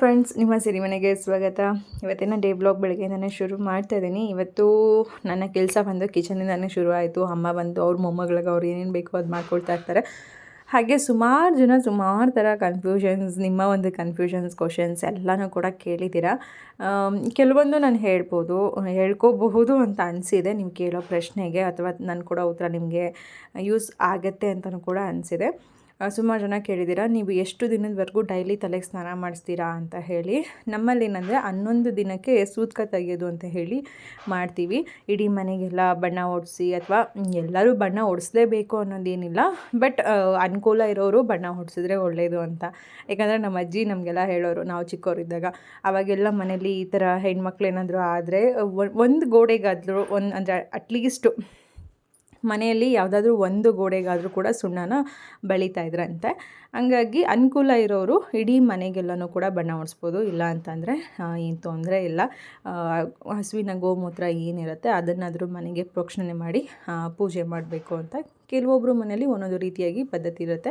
Friends ನಿಮ್ಮ ಸಿರಿಮನೆಗೆ ಸ್ವಾಗತ. ಇವತ್ತಿನ ಡೇ ಬ್ಲಾಗ್ ಬೆಳಗ್ಗೆಯಿಂದನೇ ಶುರು ಮಾಡ್ತಾ ಇದ್ದೀನಿ. ಇವತ್ತು ನನ್ನ ಕೆಲಸ ಬಂದು ಕಿಚನಿಂದನೇ ಶುರು ಆಯಿತು. ಅಮ್ಮ ಬಂದು ಅವ್ರ ಮೊಮ್ಮಗಳಿಗೆ ಅವ್ರು ಏನೇನು ಬೇಕೋ ಅದು ಮಾಡ್ಕೊಳ್ತಾ ಇರ್ತಾರೆ. ಹಾಗೆ ಸುಮಾರು ಜನ ಸುಮಾರು ಥರ ಕನ್ಫ್ಯೂಷನ್ಸ್ ನಿಮ್ಮ ಒಂದು ಕನ್ಫ್ಯೂಷನ್ಸ್ ಕ್ವಶನ್ಸ್ ಎಲ್ಲನೂ ಕೂಡ ಕೇಳಿದ್ದೀರಾ. ಕೆಲವೊಂದು ನಾನು ಹೇಳ್ಬೋದು, ಹೇಳ್ಕೋಬಹುದು ಅಂತ ಅನಿಸಿದೆ ನೀವು ಕೇಳೋ ಪ್ರಶ್ನೆಗೆ ಅಥವಾ ನಾನು ಕೂಡ ಉತ್ತರ ನಿಮಗೆ ಯೂಸ್ ಆಗತ್ತೆ ಅಂತಲೂ ಕೂಡ ಅನಿಸಿದೆ. ಸುಮಾರು ಜನ ಕೇಳಿದ್ದೀರ, ನೀವು ಎಷ್ಟು ದಿನದವರೆಗೂ ಡೈಲಿ ತಲೆಗೆ ಸ್ನಾನ ಮಾಡಿಸ್ತೀರಾ ಅಂತ ಹೇಳಿ. ನಮ್ಮಲ್ಲಿ ಏನಂದರೆ ಹನ್ನೊಂದು ದಿನಕ್ಕೆ ಸೂತ್ಕ ತೆಗೆಯೋದು ಅಂತ ಹೇಳಿ ಮಾಡ್ತೀವಿ. ಇಡೀ ಮನೆಗೆಲ್ಲ ಬಣ್ಣ ಹೊಡಿಸಿ ಅಥವಾ ಎಲ್ಲರೂ ಬಣ್ಣ ಹೊಡಿಸ್ಲೇಬೇಕು ಅನ್ನೋದೇನಿಲ್ಲ, ಬಟ್ ಅನುಕೂಲ ಇರೋರು ಬಣ್ಣ ಹೊಡಿಸಿದ್ರೆ ಒಳ್ಳೆಯದು ಅಂತ. ಯಾಕಂದರೆ ನಮ್ಮ ಅಜ್ಜಿ ನಮಗೆಲ್ಲ ಹೇಳೋರು, ನಾವು ಚಿಕ್ಕವರಿದ್ದಾಗ ಅವಾಗೆಲ್ಲ ಮನೇಲಿ ಈ ಥರ ಹೆಣ್ಮಕ್ಳು ಏನಾದರೂ ಆದರೆ ಒಂದು ಗೋಡೆಗಾದರೂ ಒಂದು, ಅಂದರೆ ಅಟ್ಲೀಸ್ಟು ಮನೆಯಲ್ಲಿ ಯಾವುದಾದ್ರೂ ಒಂದು ಗೋಡೆಗಾದರೂ ಕೂಡ ಸುಣ್ಣನ ಬಳಿತಾ ಇದ್ರಂತೆ. ಹಂಗಾಗಿ ಅನುಕೂಲ ಇರೋರು ಇಡೀ ಮನೆಗೆಲ್ಲನೂ ಕೂಡ ಬಣ್ಣ ಹೊಡಿಸ್ಬೋದು. ಇಲ್ಲ ಅಂತಂದರೆ ಏನು ತೊಂದರೆ ಇಲ್ಲ. ಹಸುವಿನ ಗೋಮೂತ್ರ ಏನಿರುತ್ತೆ ಅದನ್ನಾದರೂ ಮನೆಗೆ ಪ್ರೋಕ್ಷಣೆ ಮಾಡಿ ಪೂಜೆ ಮಾಡಬೇಕು ಅಂತ ಕೆಲವೊಬ್ಬರು ಮನೆಯಲ್ಲಿ ಒಂದೊಂದು ರೀತಿಯಾಗಿ ಪದ್ಧತಿ ಇರುತ್ತೆ.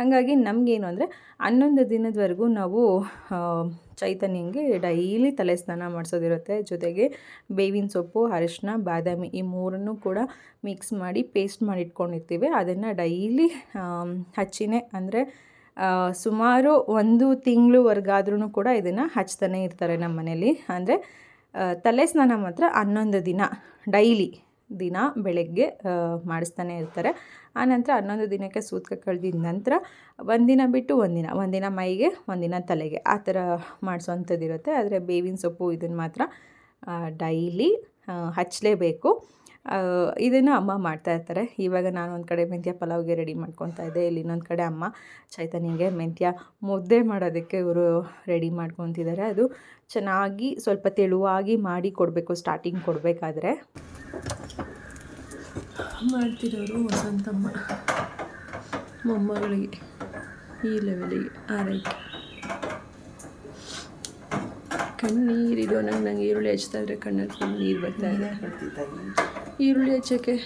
ಹಂಗಾಗಿ ನಮಗೇನು ಅಂದರೆ ಹನ್ನೊಂದು ದಿನದವರೆಗೂ ನಾವು ಚೈತನ್ಯಂಗೆ ಡೈಲಿ ತಲೆ ಸ್ನಾನ ಮಾಡಿಸೋದಿರುತ್ತೆ. ಜೊತೆಗೆ ಬೇವಿನ ಸೊಪ್ಪು ಅರಿಶಿನ ಬಾದಾಮಿ ಈ ಮೂರನ್ನು ಕೂಡ ಮಿಕ್ಸ್ ಮಾಡಿ ಪೇಸ್ಟ್ ಮಾಡಿ ಇಟ್ಕೊಂಡಿರ್ತೀವಿ. ಅದನ್ನು ಡೈಲಿ ಹಚ್ಚಿನೇ ಅಂದರೆ ಸುಮಾರು ಒಂದು ತಿಂಗಳವರೆಗಾದ್ರೂ ಕೂಡ ಇದನ್ನು ಹಚ್ತಾನೆ ಇರ್ತಾರೆ ನಮ್ಮ ಮನೇಲಿ ಅಂದರೆ ತಲೆ ಸ್ನಾನ ಮಾತ್ರ ಹನ್ನೊಂದು ದಿನ ಡೈಲಿ. ದಿನ ಬೆಳಗ್ಗೆ ಮಾಡಿಸ್ತಾನೆ ಇರ್ತಾರೆ. ಆನಂತರ ಹನ್ನೊಂದು ದಿನಕ್ಕೆ ಸೂತ್ಕ ಕಳೆದಿದ ನಂತರ ಒಂದಿನ ಬಿಟ್ಟು ಒಂದಿನ ಒಂದಿನ ಮೈಗೆ, ಒಂದಿನ ತಲೆಗೆ. ಆ ಥರ ಮಾಡಿಸೋವಂಥದ್ದು ಇರುತ್ತೆ ಆದರೆ ಬೇವಿನ ಸೊಪ್ಪು ಇದನ್ನು ಮಾತ್ರ ಡೈಲಿ ಹಚ್ಚಲೇಬೇಕು ಇದನ್ನು ಅಮ್ಮ ಮಾಡ್ತಾಯಿರ್ತಾರೆ ಇವಾಗ ನಾನು ಒಂದು ಕಡೆ ಮೆಂತ್ಯ ಪಲಾವ್ಗೆ ರೆಡಿ ಮಾಡ್ಕೊತಾ ಇದ್ದೆ. ಇಲ್ಲಿ ಇನ್ನೊಂದು ಕಡೆ ಅಮ್ಮ ಚೈತನ್ಯಗೆ ಮೆಂತ್ಯ ಮುದ್ದೆ ಮಾಡೋದಕ್ಕೆ ಇವರು ರೆಡಿ ಮಾಡ್ಕೊತಿದ್ದಾರೆ. ಅದು ಚೆನ್ನಾಗಿ ಸ್ವಲ್ಪ ತೆಳುವಾಗಿ ಮಾಡಿ ಕೊಡಬೇಕು ಸ್ಟಾರ್ಟಿಂಗ್ ಕೊಡಬೇಕಾದ್ರೆ. ಮಾಡ್ತಿರೋರು ವಸಂತಮ್ಮ. ಮೊಮ್ಮಗಳಿಗೆ ಈ ಲೆವೆಲಿಗೆ ಆರೈಕೆ. ಕಣ್ಣೀರಿದೋ ನಂಗೆ ನಂಗೆ ಈರುಳ್ಳಿ ಹಚ್ತಾ ಇದ್ರೆ ಕಣ್ಣಲ್ಲಿ ಫುಲ್ ನೀರು ಬರ್ತಾ ಇದೆ. ಈರುಳ್ಳಿ ಹಚ್ಚಕ್ಕೆ.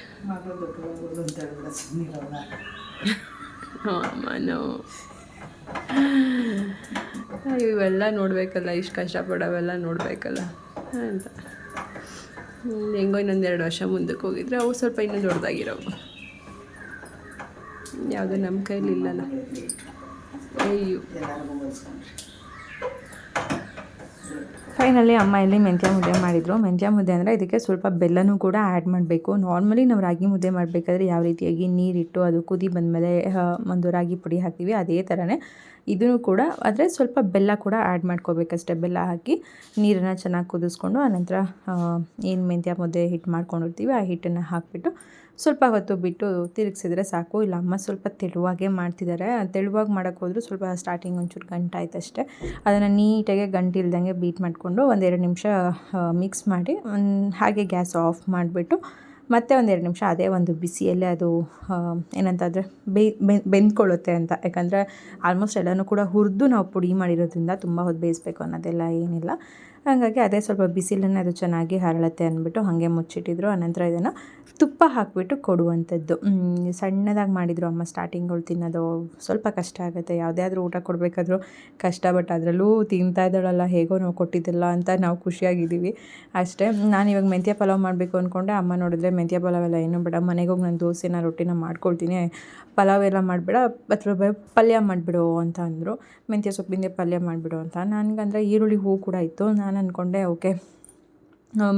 ಅಮ್ಮನೋ ಇವೆಲ್ಲ ನೋಡಬೇಕಲ್ಲ ಇಷ್ಟು ಕಷ್ಟಪಡೋವೆಲ್ಲ ನೋಡಬೇಕಲ್ಲ ಅಂತ. ಹೆಂಗೋ ಇನ್ನೊಂದು ಎರಡು ವರ್ಷ ಮುಂದಕ್ಕೆ ಹೋಗಿದ್ರೆ ಅವು ಸ್ವಲ್ಪ ಇನ್ನೂ ದೊಡ್ಡದಾಗಿರೋವು. ಯಾವುದೋ ನಮ್ಮ ಕೈಲಿ ಇಲ್ಲಲ್ಲ ಅಯ್ಯೋ. ಫೈನಲಿ ಅಮ್ಮ ಇಲ್ಲಿ ಮೆಂತ್ಯ ಮುದ್ದೆ ಮಾಡಿದರು. ಮೆಂತ್ಯ ಮುದ್ದೆ ಅಂದರೆ ಇದಕ್ಕೆ ಸ್ವಲ್ಪ ಬೆಲ್ಲನೂ ಕೂಡ ಆ್ಯಡ್ ಮಾಡಬೇಕು. ನಾರ್ಮಲಿ ನಾವು ರಾಗಿ ಮುದ್ದೆ ಮಾಡಬೇಕಾದ್ರೆ ಯಾವ ರೀತಿಯಾಗಿ ನೀರಿಟ್ಟು ಅದು ಕುದಿ ಬಂದಮೇಲೆ ಒಂದು ರಾಗಿ ಪುಡಿ ಹಾಕ್ತೀವಿ, ಅದೇ ಥರನೇ ಇದನ್ನು ಕೂಡ ಆದರೆ ಸ್ವಲ್ಪ ಬೆಲ್ಲ ಕೂಡ ಆ್ಯಡ್ ಮಾಡ್ಕೋಬೇಕಷ್ಟೆ. ಬೆಲ್ಲ ಹಾಕಿ ನೀರನ್ನು ಚೆನ್ನಾಗಿ ಕುದಿಸ್ಕೊಂಡು, ಆನಂತರ ಏನು ಮೆಂತ್ಯ ಮುದ್ದೆ ಹಿಟ್ಟು ಮಾಡ್ಕೊಂಡಿರ್ತೀವಿ, ಆ ಹಿಟ್ಟನ್ನು ಹಾಕಿಬಿಟ್ಟು ಸ್ವಲ್ಪ ಹೊತ್ತು ಬಿಟ್ಟು ತಿರುಗಿಸಿದ್ರೆ ಸಾಕು. ಇಲ್ಲ, ಅಮ್ಮ ಸ್ವಲ್ಪ ತೆಳುವಾಗೆ ಮಾಡ್ತಿದ್ದಾರೆ ತೆಳುವಾಗಿ ಮಾಡೋಕ್ಕೆ ಹೋದರೂ ಸ್ವಲ್ಪ ಸ್ಟಾರ್ಟಿಂಗ್ ಒಂಚೂರು ಗಂಟಾಯ್ತು ಅಷ್ಟೇ ಅದನ್ನು ನೀಟಾಗಿ ಗಂಟಿಲ್ದಂಗೆ ಬೀಟ್ ಮಾಡಿಕೊಂಡು ಒಂದೆರಡು ನಿಮಿಷ ಮಿಕ್ಸ್ ಮಾಡಿ ಹಾಗೆ ಗ್ಯಾಸ್ ಆಫ್ ಮಾಡಿಬಿಟ್ಟು ಮತ್ತೆ ಒಂದೆರಡು ನಿಮಿಷ ಅದೇ ಒಂದು ಬಿಸಿಯಲ್ಲೇ ಅದು ಏನಂತಂದರೆ ಬೆಂದ್ಕೊಳ್ಳುತ್ತೆ ಅಂತ. ಯಾಕಂದರೆ ಆಲ್ಮೋಸ್ಟ್ ಎಲ್ಲನೂ ಕೂಡ ಹುರಿದು ನಾವು ಪುಡಿ ಮಾಡಿರೋದ್ರಿಂದ ತುಂಬ ಹೊತ್ತು ಬೇಯಿಸ್ಬೇಕು ಅನ್ನೋದೆಲ್ಲ ಏನಿಲ್ಲ. ಹಾಗಾಗಿ ಅದೇ ಸ್ವಲ್ಪ ಬಿಸಿಲನ್ನೇ ಅದು ಚೆನ್ನಾಗಿ ಹರಳತ್ತೆ ಅಂದ್ಬಿಟ್ಟು ಹಾಗೆ ಮುಚ್ಚಿಟ್ಟಿದ್ರು. ಆನಂತರ ಇದನ್ನು ತುಪ್ಪ ಹಾಕಿಬಿಟ್ಟು ಕೊಡುವಂಥದ್ದು. ಸಣ್ಣದಾಗಿ ಮಾಡಿದರು ಅಮ್ಮ ಸ್ಟಾರ್ಟಿಂಗಳು ತಿನ್ನೋದು ಸ್ವಲ್ಪ ಕಷ್ಟ ಆಗುತ್ತೆ. ಯಾವುದೇ ಆದರೂ ಊಟ ಕೊಡಬೇಕಾದ್ರೂ ಕಷ್ಟ ಬಟ್ ಅದರಲ್ಲೂ ತಿಂತಾ ಇದ್ದಾಳಲ್ಲ, ಹೇಗೋ ನಾವು ಕೊಟ್ಟಿದ್ದಿಲ್ಲ ಅಂತ ನಾವು ಖುಷಿಯಾಗಿದ್ದೀವಿ. ಅಷ್ಟೇ, ನಾನು ಇವಾಗ ಮೆಂತ್ಯ ಪಲಾವ್ ಮಾಡಬೇಕು ಅಂದ್ಕೊಂಡೆ ಅಮ್ಮ ನೋಡಿದ್ರೆ ಮೆಂತ್ಯ ಪಲಾವ್ ಎಲ್ಲ ಏನು ಬೇಡ. ಮನೆಗೆ ಹೋಗಿ ನಾನು ದೋಸೆನ, ರೊಟ್ಟಿನ ಮಾಡ್ಕೊಳ್ತೀನಿ. ಪಲಾವ್ ಎಲ್ಲ ಮಾಡಬೇಡ. ಅಥವಾ ಪಲ್ಯ ಮಾಡಿಬಿಡು ಅಂತ ಅಂದರು. ಮೆಂತ್ಯ ಸೊಪ್ಪಿಂದ ಪಲ್ಯ ಮಾಡಿಬಿಡು ಅಂತ. ನನಗಂದ್ರೆ ಈರುಳ್ಳಿ ಹೂ ಕೂಡ ಇತ್ತು. ನಾನು ಅಂದ್ಕೊಂಡೆ ಓಕೆ.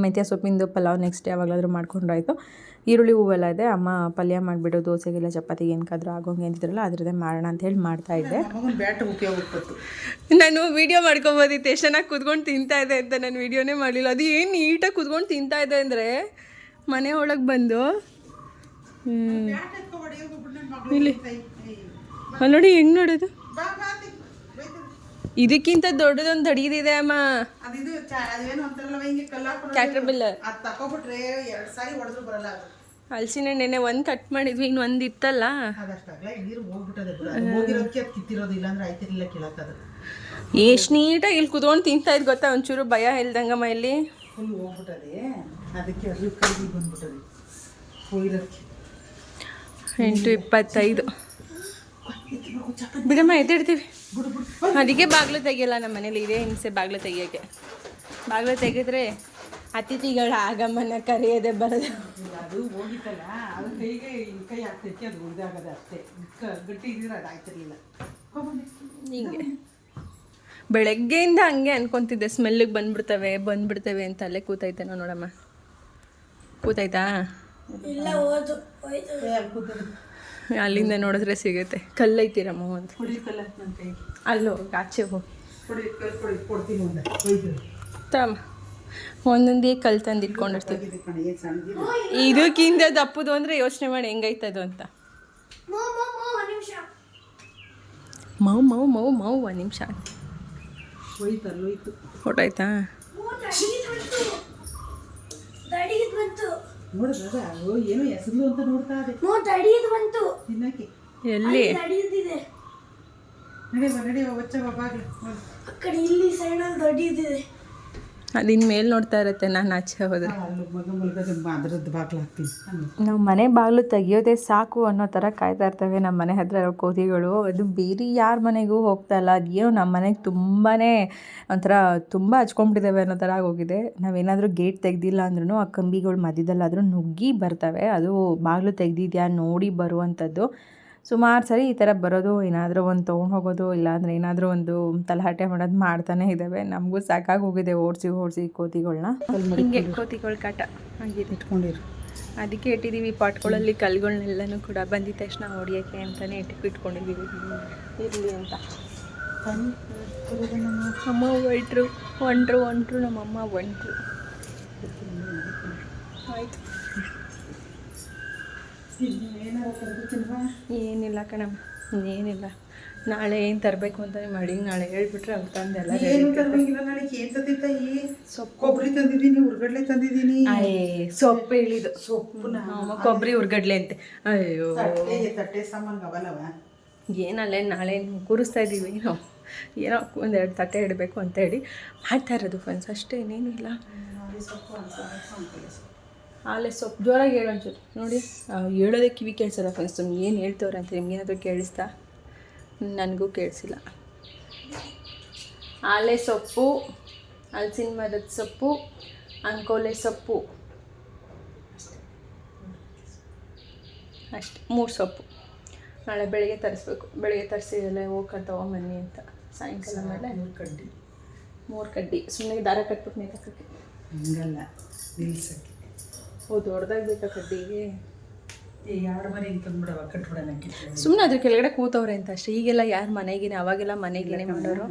ಮೆಂತ್ಯ ಸೊಪ್ಪಿಂದು ಪಲಾವ್ ನೆಕ್ಸ್ಟ್ ಯಾವಾಗಲಾದರೂ ಮಾಡ್ಕೊಂಡ್ರಾಯಿತು. ಈರುಳ್ಳಿ ಹೂವೆಲ್ಲ ಇದೆ ಅಮ್ಮ ಪಲ್ಯ ಮಾಡಿಬಿಡು ದೋಸೆಗೆಲ್ಲ ಚಪಾತಿಗೆ ಏನಕ್ಕಾದ್ರೂ ಆಗೋಂಗೆ ಅಂತಿದ್ರಲ್ಲ ಅದರದ್ದೇ ಮಾಡೋಣ ಅಂತ ಹೇಳಿ ಮಾಡ್ತಾ ಇದ್ದೆ. ನಾನು ವಿಡಿಯೋ ಮಾಡ್ಕೊಬೋದಿತ್ತು ಎಷ್ಟು ಚೆನ್ನಾಗಿ ಕುತ್ಕೊಂಡು ತಿಂತಾ ಇದೆ ಅಂತ ನಾನು ವಿಡಿಯೋನೇ ಮಾಡಲಿಲ್ಲ. ಅದು ಏನು ನೀಟಾಗಿ ಕುತ್ಕೊಂಡು ತಿಂತಾ ಇದೆ ಅಂದರೆ ಮನೆ ಒಳಗೆ ಬಂದು. ಇಲ್ಲಿ. ಅಲ್ಲಿ ನೋಡಿ ಹೆಂಗೆ ನೋಡೋದು ಇದಕ್ಕಿಂತ ದೊಡ್ಡದೊಂದು ದಡಿದಿದೆ ಅಮ್ಮ. ಅದಿದು ಚ- ಅದೇನು ಅಂತಾರಲ್ಲ ಹಿಂಗೆ ಕಲ್ಲು ಹಾಕೊಂಡು ಕ್ಯಾಟ್ರ್ ಬಿಲ್ಲ ಅದ್ ತಕೊಬಿಟ್ರೆ ಎರಡ್ ಸಾರಿ ಹೊಡೆದ್ರು ಬರಲ್ಲ ಅದು. ಹಲಸಿನ ನೆನೆ ಒಂದು ಕಟ್ ಮಾಡಿದ್ವಿ ಇನ್ನು ಒಂದು ಇತ್ತಲ್ಲ? ಅದಷ್ಟಾಗ್ಲ ನೀರು ಹೋಗ್ಬಿಟ್ಟದೆ ಬಿಡು. ಅದು ಹೋಗಿರೋದಕ್ಕೆ ಅದು ಕಿತ್ತಿರೋದು ಇಲ್ಲಾಂದ್ರೆ ಆಯ್ತಿರ್ಲಿಲ್ಲ ಕೀಳಕ್ಕದು ಎಷ್ಟು ನೀಟಾಗಿ ಇಲ್ಲಿ ಕುತ್ಕೊಂಡು ತಿಂತಾ ಇದ್ ಗೊತ್ತಾ? ಒಂಚೂರು ಭಯ ಇಲ್ದಂಗಮ್ಮ ಇಲ್ಲಿ. ಫುಲ್ ಹೋಗ್ಬಿಟ್ಟದೆ. ಅದಕ್ಕೆ ಅದು ಕಡಿಮೆ ಬಂದ್ಬಿಟ್ಟದೆ. ಹೋಗಿರೋದಕ್ಕೆ. ಎಂಟು ಇಪ್ಪತ್ತೈದು. ಬಿಡಮ್ಮ ಎತ್ತಿಡ್ತೀವಿ ಅದಕ್ಕೆ ಬಾಗಿಲು ತೆಗಿಯಲ್ಲ ನಮ್ಮ ಮನೇಲಿ ಇದೇ ಹಿಂಸೆ ಬಾಗಿಲು ತೆಗಿಯೋಕ್ಕೆ. ಬಾಗಿಲು ತೆಗೆದ್ರೆ ಅತಿಥಿಗಳ ಆಗಮನ ಕರೆಯದೆ ಬರಲ್ಲ ಅದು ಹೋಗಿತ್ತಲ್ಲ ಅದು ಕೈಗೆ ಕೈ ಆಗ್ತೈತಿ ಅದು ಉಳಿದಾಗದ ಅಷ್ಟೇ. ಗಟ್ಟಿ ಇದ್ರೆ ಅದು ಆಗ್ತಿರ್ಲಿಲ್ಲ. ಹಿಂಗೆ. ಬೆಳಗ್ಗೆಯಿಂದ ಹಂಗೆ ಅನ್ಕೊಂತಿದ್ದೆ ಸ್ಮೆಲ್ಲಿಗೆ ಬಂದ್ಬಿಡ್ತವೆ ಬಂದ್ಬಿಡ್ತವೆ ಅಂತ ಅಲ್ಲೇ ಕೂತೈತೇನೋ ನೋಡಮ್ಮ. ಕೂತೈತಾ? ಕೂತದ್ದು. ಅಲ್ಲಿಂದ ನೋಡಿದ್ರೆ ಸಿಗುತ್ತೆ. ಕಲ್ಲೈತಿರಮ್ಮ ಕೈ ಅಲ್ಲೋ ಆಚೆ ಹೋಗಿ. ಒಂದ ತಮ್ಮ ಒಂದೊಂದೇ ಕಲ್ ತಂದು ಇಟ್ಕೊಂಡಿರ್ತೀವಿ ಇದಕ್ಕಿಂತ ದಪ್ಪದು ಅಂದರೆ ಯೋಚನೆ ಮಾಡಿ ಹೆಂಗೈತದು ಅಂತ. ಮೌ ಮೌ ಮೌ ಮೌ ಒಂದು ನಿಮಿಷ. ಹೊಟ್ಟಾಯ್ತಾ ನೋಡಿದಾಗ ಅಯ್ಯೋ ಏನೋ ಹೆಸರು ಅಂತ ನೋಡ್ತಾ ಇದೆ. ತಿನ್ನಕ್ಕೆ. ಎಲ್ಲಿ? ನಡೆಯುವ ನಡೆಯುವ ಸೈಡಲ್ಲಿ ಬಾಗ್ಲು ಅದಿನ್ ಮೇಲೆ ನೋಡ್ತಾ ಇರುತ್ತೆ ನಾನು ಆಚೆ ಹೋದ್ರೆ. ಅದ್ರದ್ದು ಬಾಗ್ಲು ಹಾಕ್ತೀನಿ. ನಾವು ಮನೆ ಬಾಗಿಲು ತೆಗಿಯೋದೇ ಸಾಕು ಅನ್ನೋ ಥರ ಕಾಯ್ತಾ ಇರ್ತವೆ ನಮ್ಮ ಮನೆ ಹತ್ರ ಇರೋ ಕೋತಿಗಳು. ಅದು ಬೇರೆ ಯಾರ ಮನೆಗೂ ಹೋಗ್ತಾ ಇಲ್ಲ. ಅದೇನು ನಮ್ಮ ಮನೆಗೆ ತುಂಬಾ ಒಂಥರ ತುಂಬ ಹಚ್ಕೊಂಡ್ಬಿಟ್ಟಿದ್ದಾವೆ ಅನ್ನೋ ಥರ ಆಗೋಗಿದೆ. ನಾವೇನಾದರೂ ಗೇಟ್ ತೆಗ್ದಿಲ್ಲ ಅಂದ್ರೂ ಆ ಕಂಬಿಗಳು ಮಧ್ಯದಲ್ಲಾದರೂ ನುಗ್ಗಿ ಬರ್ತವೆ. ಅದು ಬಾಗಿಲು ತೆಗ್ದಿದ್ಯಾ ನೋಡಿ ಬರುವಂಥದ್ದು ಸುಮಾರು ಸರಿ ಈ ಥರ ಬರೋದು ಏನಾದರೂ ಒಂದು ತೊಗೊಂಡು ಹೋಗೋದು ಇಲ್ಲಾಂದರೆ ಏನಾದರೂ ಒಂದು ತಲಹಟೆ ಮಾಡೋದು ಮಾಡ್ತಾನೆ ಇದ್ದಾವೆ ನಮಗೂ ಸಾಕಾಗಿ ಹೋಗಿದೆ ಓಡಿಸಿ ಓಡಿಸಿ ಕೋತಿಗಳನ್ನ ಹಿಂಗೆ ಕೋತಿಗಳ ಕಾಟ. ಹಾಗೆ ಇಟ್ಕೊಂಡಿರು. ಅದಕ್ಕೆ ಇಟ್ಟಿದ್ದೀವಿ ಪಾಟ್ಗಳಲ್ಲಿ ಕಲ್ಗಳನ್ನೆಲ್ಲನೂ ಕೂಡ. ಬಂದಿದ್ದ ತಕ್ಷಣ ಹೊಡಿಯೋಕ್ಕೆ ಅಂತಲೇ ಇಟ್ಟು ಇಟ್ಕೊಂಡಿದ್ದೀವಿ ಇರಲಿ ಅಂತ. ಅಮ್ಮ ಒಂಟ್ರು ಒಂಟ್ರು ಒಂಟ್ರು ನಮ್ಮಮ್ಮ ಒಂಟ್ರು. ಆಯಿತು. ಏನಿಲ್ಲ ಕಣಮ್ಮ ಏನಿಲ್ಲ. ನಾಳೆ ಏನು ತರಬೇಕು ಅಂತ ಮಾಡಿ ನಾಳೆ ಹೇಳ್ಬಿಟ್ರೆ ಅವ್ರು ತಂದೆಲ್ಲ ಏನು ತರಬೇಕಿಲ್ಲ ನಾಳೆ ಏನು ಈ ಸೊಪ್ಪು. ಕೊಬ್ಬರಿ ತಂದಿದ್ದೀನಿ ಉರ್ಗಡ್ಲೆ ತಂದಿದ್ದೀನಿ. ಅಯ್ಯ ಸೊಪ್ಪು ಹೇಳಿದ್ದು ಸೊಪ್ಪು ಕೊಬ್ಬರಿ ಉರ್ಗಡ್ಲೆ ಅಂತೆ. ಅಯ್ಯೋ. ತಟ್ಟೆ ಸಾಮಾನು ಅವಲ್ಲವ ಏನಲ್ಲೇ ನಾಳೆ ಕೂರಿಸ್ತಾ ಇದ್ದೀವಿ ಏನೋ ಏನೋ ಒಂದೆರಡು ತಟ್ಟೆ ಇಡಬೇಕು ಅಂತ ಹೇಳಿ. ಮಾಡ್ತಾ ಇರೋದು ಫ್ರೆಂಡ್ಸ್ ಅಷ್ಟೇ ಇನ್ನೇನು ಇಲ್ಲ ಆಲೆ ಸೊಪ್ಪು ಜೋರಾಗಿ ಹೇಳೋಂಚೂರು ನೋಡಿ. ಹೇಳೋದೇ ಕಿವಿ ಕೇಳಿಸಲ್ಲ ಫ್ರೆಂಡ್ಸ್ ನಿಮ್ಗೆ ಏನು ಹೇಳ್ತವ್ರೆ ಅಂತ ನಿಮ್ಗೇನಾದರೂ ಕೇಳಿಸ್ತಾ? ನನಗೂ ಕೇಳಿಸಿಲ್ಲ. ಆಲೆ ಸೊಪ್ಪು ಹಲಸಿನ ಮರದ ಸೊಪ್ಪು ಅಂಕೋಲೆ ಸೊಪ್ಪು. ಅಷ್ಟೆ ಮೂರು ಸೊಪ್ಪು. ನಾಳೆ ಬೆಳಗ್ಗೆ ತರಿಸ್ಬೇಕು. ಬೆಳಗ್ಗೆ ತರಿಸಿದಲ್ಲ ಹೋಗ್ಕೊಂಡು ತೊಗೊಂಬನ್ನಿ ಅಂತ. ಸಾಯಂಕಾಲ ಮೇಲೆ. ಮೂರು ಕಡ್ಡಿ. ಮೂರು ಕಡ್ಡಿ. ಸುಮ್ಮನೆ ದಾರ ಕಟ್ಬಿಟ್ಟು ನೀರಕ್ಕೆ ಹಂಗಲ್ಲ ನಿಲ್ಸಕ್ಕೆ. ಓ ದೊಡ್ಡದಾಗಿ ಬೇಕಾ ಕಡ್ಡಿಗೆ? ಸುಮ್ಮನೆ ಅದ್ರ ಕೆಳಗಡೆ ಕೂತವ್ರೆ ಅಂತ ಅಷ್ಟೇ. ಈಗೆಲ್ಲ ಯಾರು ಮನೆಗೇನೆ? ಅವಾಗೆಲ್ಲ ಮನೆಗೇನೆ ಮಾಡೋರು?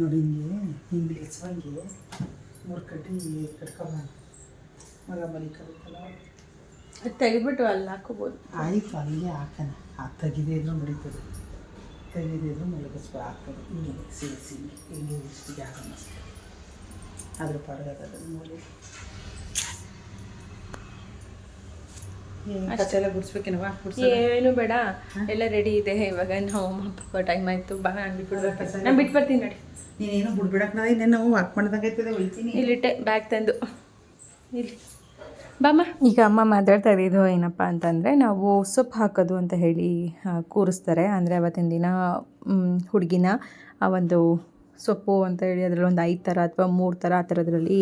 ನೋಡಿ ಹಿಂಗೆ ಹಿಂಗೆ ಮೂರು ಕಡ್ಡಿ ಅದು ತೆಗೆದ್ಬಿಟ್ಟು ಅಲ್ಲಿ ಹಾಕೋಬೋದು ಆಯ್ತು ಅಲ್ಲಿಗೆ ಹಾಕೋಣ. ಆ ತೆಗಿದೆ ಇದ್ರೂ ನಡೀತದೆ. ತೆಗಿದೆ ಇದ್ರೂ ಮಲಗಿಸ್ಬ ಹಾಕೋದು ಹಿಂಗೆ ಸೇರಿಸಿ ಹಿಂಗೆ. ಇಷ್ಟಿಗೆ ಹಾಕೋಣ ಅದ್ರ ಪಡೆದ ನೋಡಿ. ಏನು ಬೇಡ. ಎಲ್ಲ ರೆಡಿ ಇದೆ. ಇವಾಗ ನಾವು ಅಮ್ಮ ಟೈಮ್ ಆಯ್ತು. ಬಾ ನಾನು ಬಿಟ್ಬಿಡ್ಬೇಕು ನಾನು ಬಿಟ್ಟು ಬರ್ತೀನಿ ನೋಡಿ. ನೀನೇನು ಬಿಡ್ಬಿಡಕ್ಕೆ ನಾ ಇನ್ನೇನು ನಾವು ವಾಕ್ ಮಾಡ್ದಂಗೆ ಆಯ್ತದೆ ಹೋಯ್ತೀನಿ ಇಲ್ಲಿಟ್ಟೆ ಬ್ಯಾಗ್ ತಂದು. ಇಲ್ಲಿ. ಬಾಮ್ಮ. ಈಗ ಅಮ್ಮ ಮಾತಾಡ್ತಾ ಇದ್ದಿದ್ದು ಏನಪ್ಪ ಅಂತಂದರೆ ನಾವು ಸೊಪ್ಪು ಹಾಕೋದು ಅಂತ ಹೇಳಿ ಕೂರಿಸ್ತಾರೆ. ಅಂದರೆ ಅವತ್ತಿನ ದಿನ ಹುಡುಗಿನ ಆ ಒಂದು ಸೊಪ್ಪು ಅಂತ ಹೇಳಿ ಅದರಲ್ಲಿ ಒಂದು ಐದು ಥರ ಅಥವಾ ಮೂರು ಥರ ಆ ಥರದ್ರಲ್ಲಿ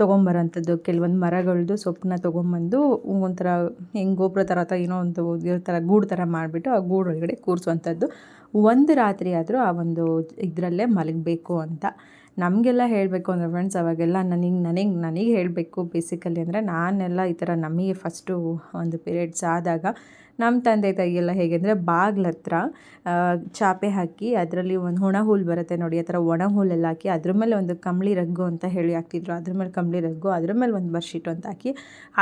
ತೊಗೊಂಬರೋಂಥದ್ದು. ಕೆಲವೊಂದು ಮರಗಳದ್ದು ಸೊಪ್ಪನ್ನ ತೊಗೊಂಬಂದು ಒಂಥರ ಹೆಂಗೆ ಗೋಪುರ ಥರ ಅಥವಾ ಏನೋ ಒಂದು ಇರೋ ಥರ ಗೂಡು ಥರ ಮಾಡಿಬಿಟ್ಟು ಆ ಗೂಡು ಒಳಗಡೆ ಕೂರಿಸುವಂಥದ್ದು. ಒಂದು ರಾತ್ರಿ ಆದರೂ ಆ ಒಂದು ಇದರಲ್ಲೇ ಮಲಗಬೇಕು ಅಂತ. ನಮಗೆಲ್ಲ ಹೇಳಬೇಕು ಅಂದರೆ ಫ್ರೆಂಡ್ಸ್ ಅವಾಗೆಲ್ಲ ನನಗೆ ನನಗೆ ನನಗೆ ಹೇಳಬೇಕು ಬೇಸಿಕಲಿ ಅಂದರೆ ನಾನೆಲ್ಲ ಈ ಥರ ನಮಗೆ ಫಸ್ಟು ಒಂದು ಪೀರಿಯಡ್ಸ್ ಆದಾಗ ನಮ್ಮ ತಂದೆ ತಾಯಿಯೆಲ್ಲ ಹೇಗೆ ಅಂದರೆ ಬಾಗ್ಲ ಹತ್ರ ಚಾಪೆ ಹಾಕಿ ಅದರಲ್ಲಿ ಒಂದು ಒಣ ಹುಲ್ಲು ಬರುತ್ತೆ ನೋಡಿ, ಆ ಥರ ಒಣ ಹುಲ್ಲೆಲ್ಲ ಹಾಕಿ ಅದ್ರ ಮೇಲೆ ಒಂದು ಕಂಬಳಿ ರಗ್ಗು ಅಂತ ಹೇಳಿ ಹಾಕ್ತಿದ್ರು. ಅದ್ರ ಮೇಲೆ ಕಂಬಳಿ ರಗ್ಗು, ಅದ್ರ ಮೇಲೆ ಒಂದು ಬರ್ಶೀಟು ಅಂತ ಹಾಕಿ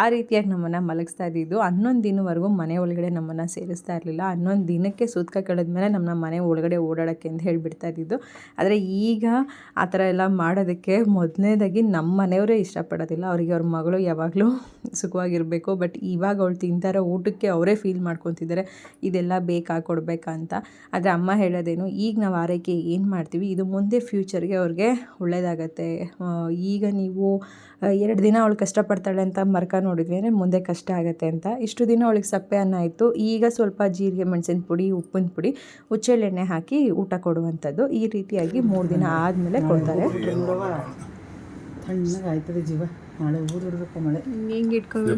ಆ ರೀತಿಯಾಗಿ ನಮ್ಮನ್ನು ಮಲಗಿಸ್ತಾ ಇದ್ದಿದ್ದು. ಹನ್ನೊಂದು ದಿನವರೆಗೂ ಮನೆ ಒಳಗಡೆ ನಮ್ಮನ್ನು ಸೇರಿಸ್ತಾ ಇರಲಿಲ್ಲ. ಹನ್ನೊಂದು ದಿನಕ್ಕೆ ಸೂತ್ಕ ಮೇಲೆ ನಮ್ಮನ್ನ ಮನೆ ಒಳಗಡೆ ಓಡಾಡೋಕ್ಕೆ ಅಂತ ಹೇಳಿಬಿಡ್ತಾ ಇದ್ದಿದ್ದು. ಆದರೆ ಈಗ ಆ ಥರ ಎಲ್ಲ ಮಾಡೋದಕ್ಕೆ ಮೊದಲನೇದಾಗಿ ನಮ್ಮ ಮನೆಯವರೇ ಇಷ್ಟಪಡೋದಿಲ್ಲ. ಅವರಿಗೆ ಅವ್ರ ಮಗಳು ಯಾವಾಗಲೂ ಸುಖವಾಗಿರಬೇಕು. ಬಟ್ ಇವಾಗ ಅವಳು ತಿಂತಾರೋ ಊಟಕ್ಕೆ ಅವರೇ ಫೀಲ್ ಫೀಲ್ ಮಾಡ್ಕೊತಿದ್ದಾರೆ. ಇದೆಲ್ಲ ಬೇಕಾ ಕೊಡಬೇಕಂತ ಅಂತ. ಆದರೆ ಅಮ್ಮ ಹೇಳೋದೇನು ಈಗ ನಾವು ಆರೈಕೆ ಏನು ಮಾಡ್ತೀವಿ ಇದು ಮುಂದೆ ಫ್ಯೂಚರ್ಗೆ ಅವ್ರಿಗೆ ಒಳ್ಳೆಯದಾಗತ್ತೆ ಈಗ ನೀವು ಎರಡು ದಿನ ಅವಳು ಕಷ್ಟಪಡ್ತಾಳೆ ಅಂತ ಮರ್ಕ ನೋಡಿದ್ವಿ ಅಂದರೆ ಮುಂದೆ ಕಷ್ಟ ಆಗುತ್ತೆ ಅಂತ. ಇಷ್ಟು ದಿನ ಅವಳಿಗೆ ಸಪ್ಪೆ ಅನ್ನ ಇತ್ತು ಈಗ ಸ್ವಲ್ಪ ಜೀರಿಗೆ ಮೆಣಸಿನ ಪುಡಿ ಉಪ್ಪಿನ ಪುಡಿ ಹುಚ್ಚೆಳ್ಳೆಣ್ಣೆ ಹಾಕಿ ಊಟ ಕೊಡುವಂಥದ್ದು. ಈ ರೀತಿಯಾಗಿ ಮೂರು ದಿನ ಆದಮೇಲೆ ಕೊಡ್ತಾರೆ. ನೋಡವ್ವ ತಣ್ಣಗೆ ಆಯ್ತದೆ ಜೀವ. ನಾಳೆ ಊರು ಇಡಬೇಕು ಮಳೆ. ಹಿಂಗೆ ಇಟ್ಕೊಂಡು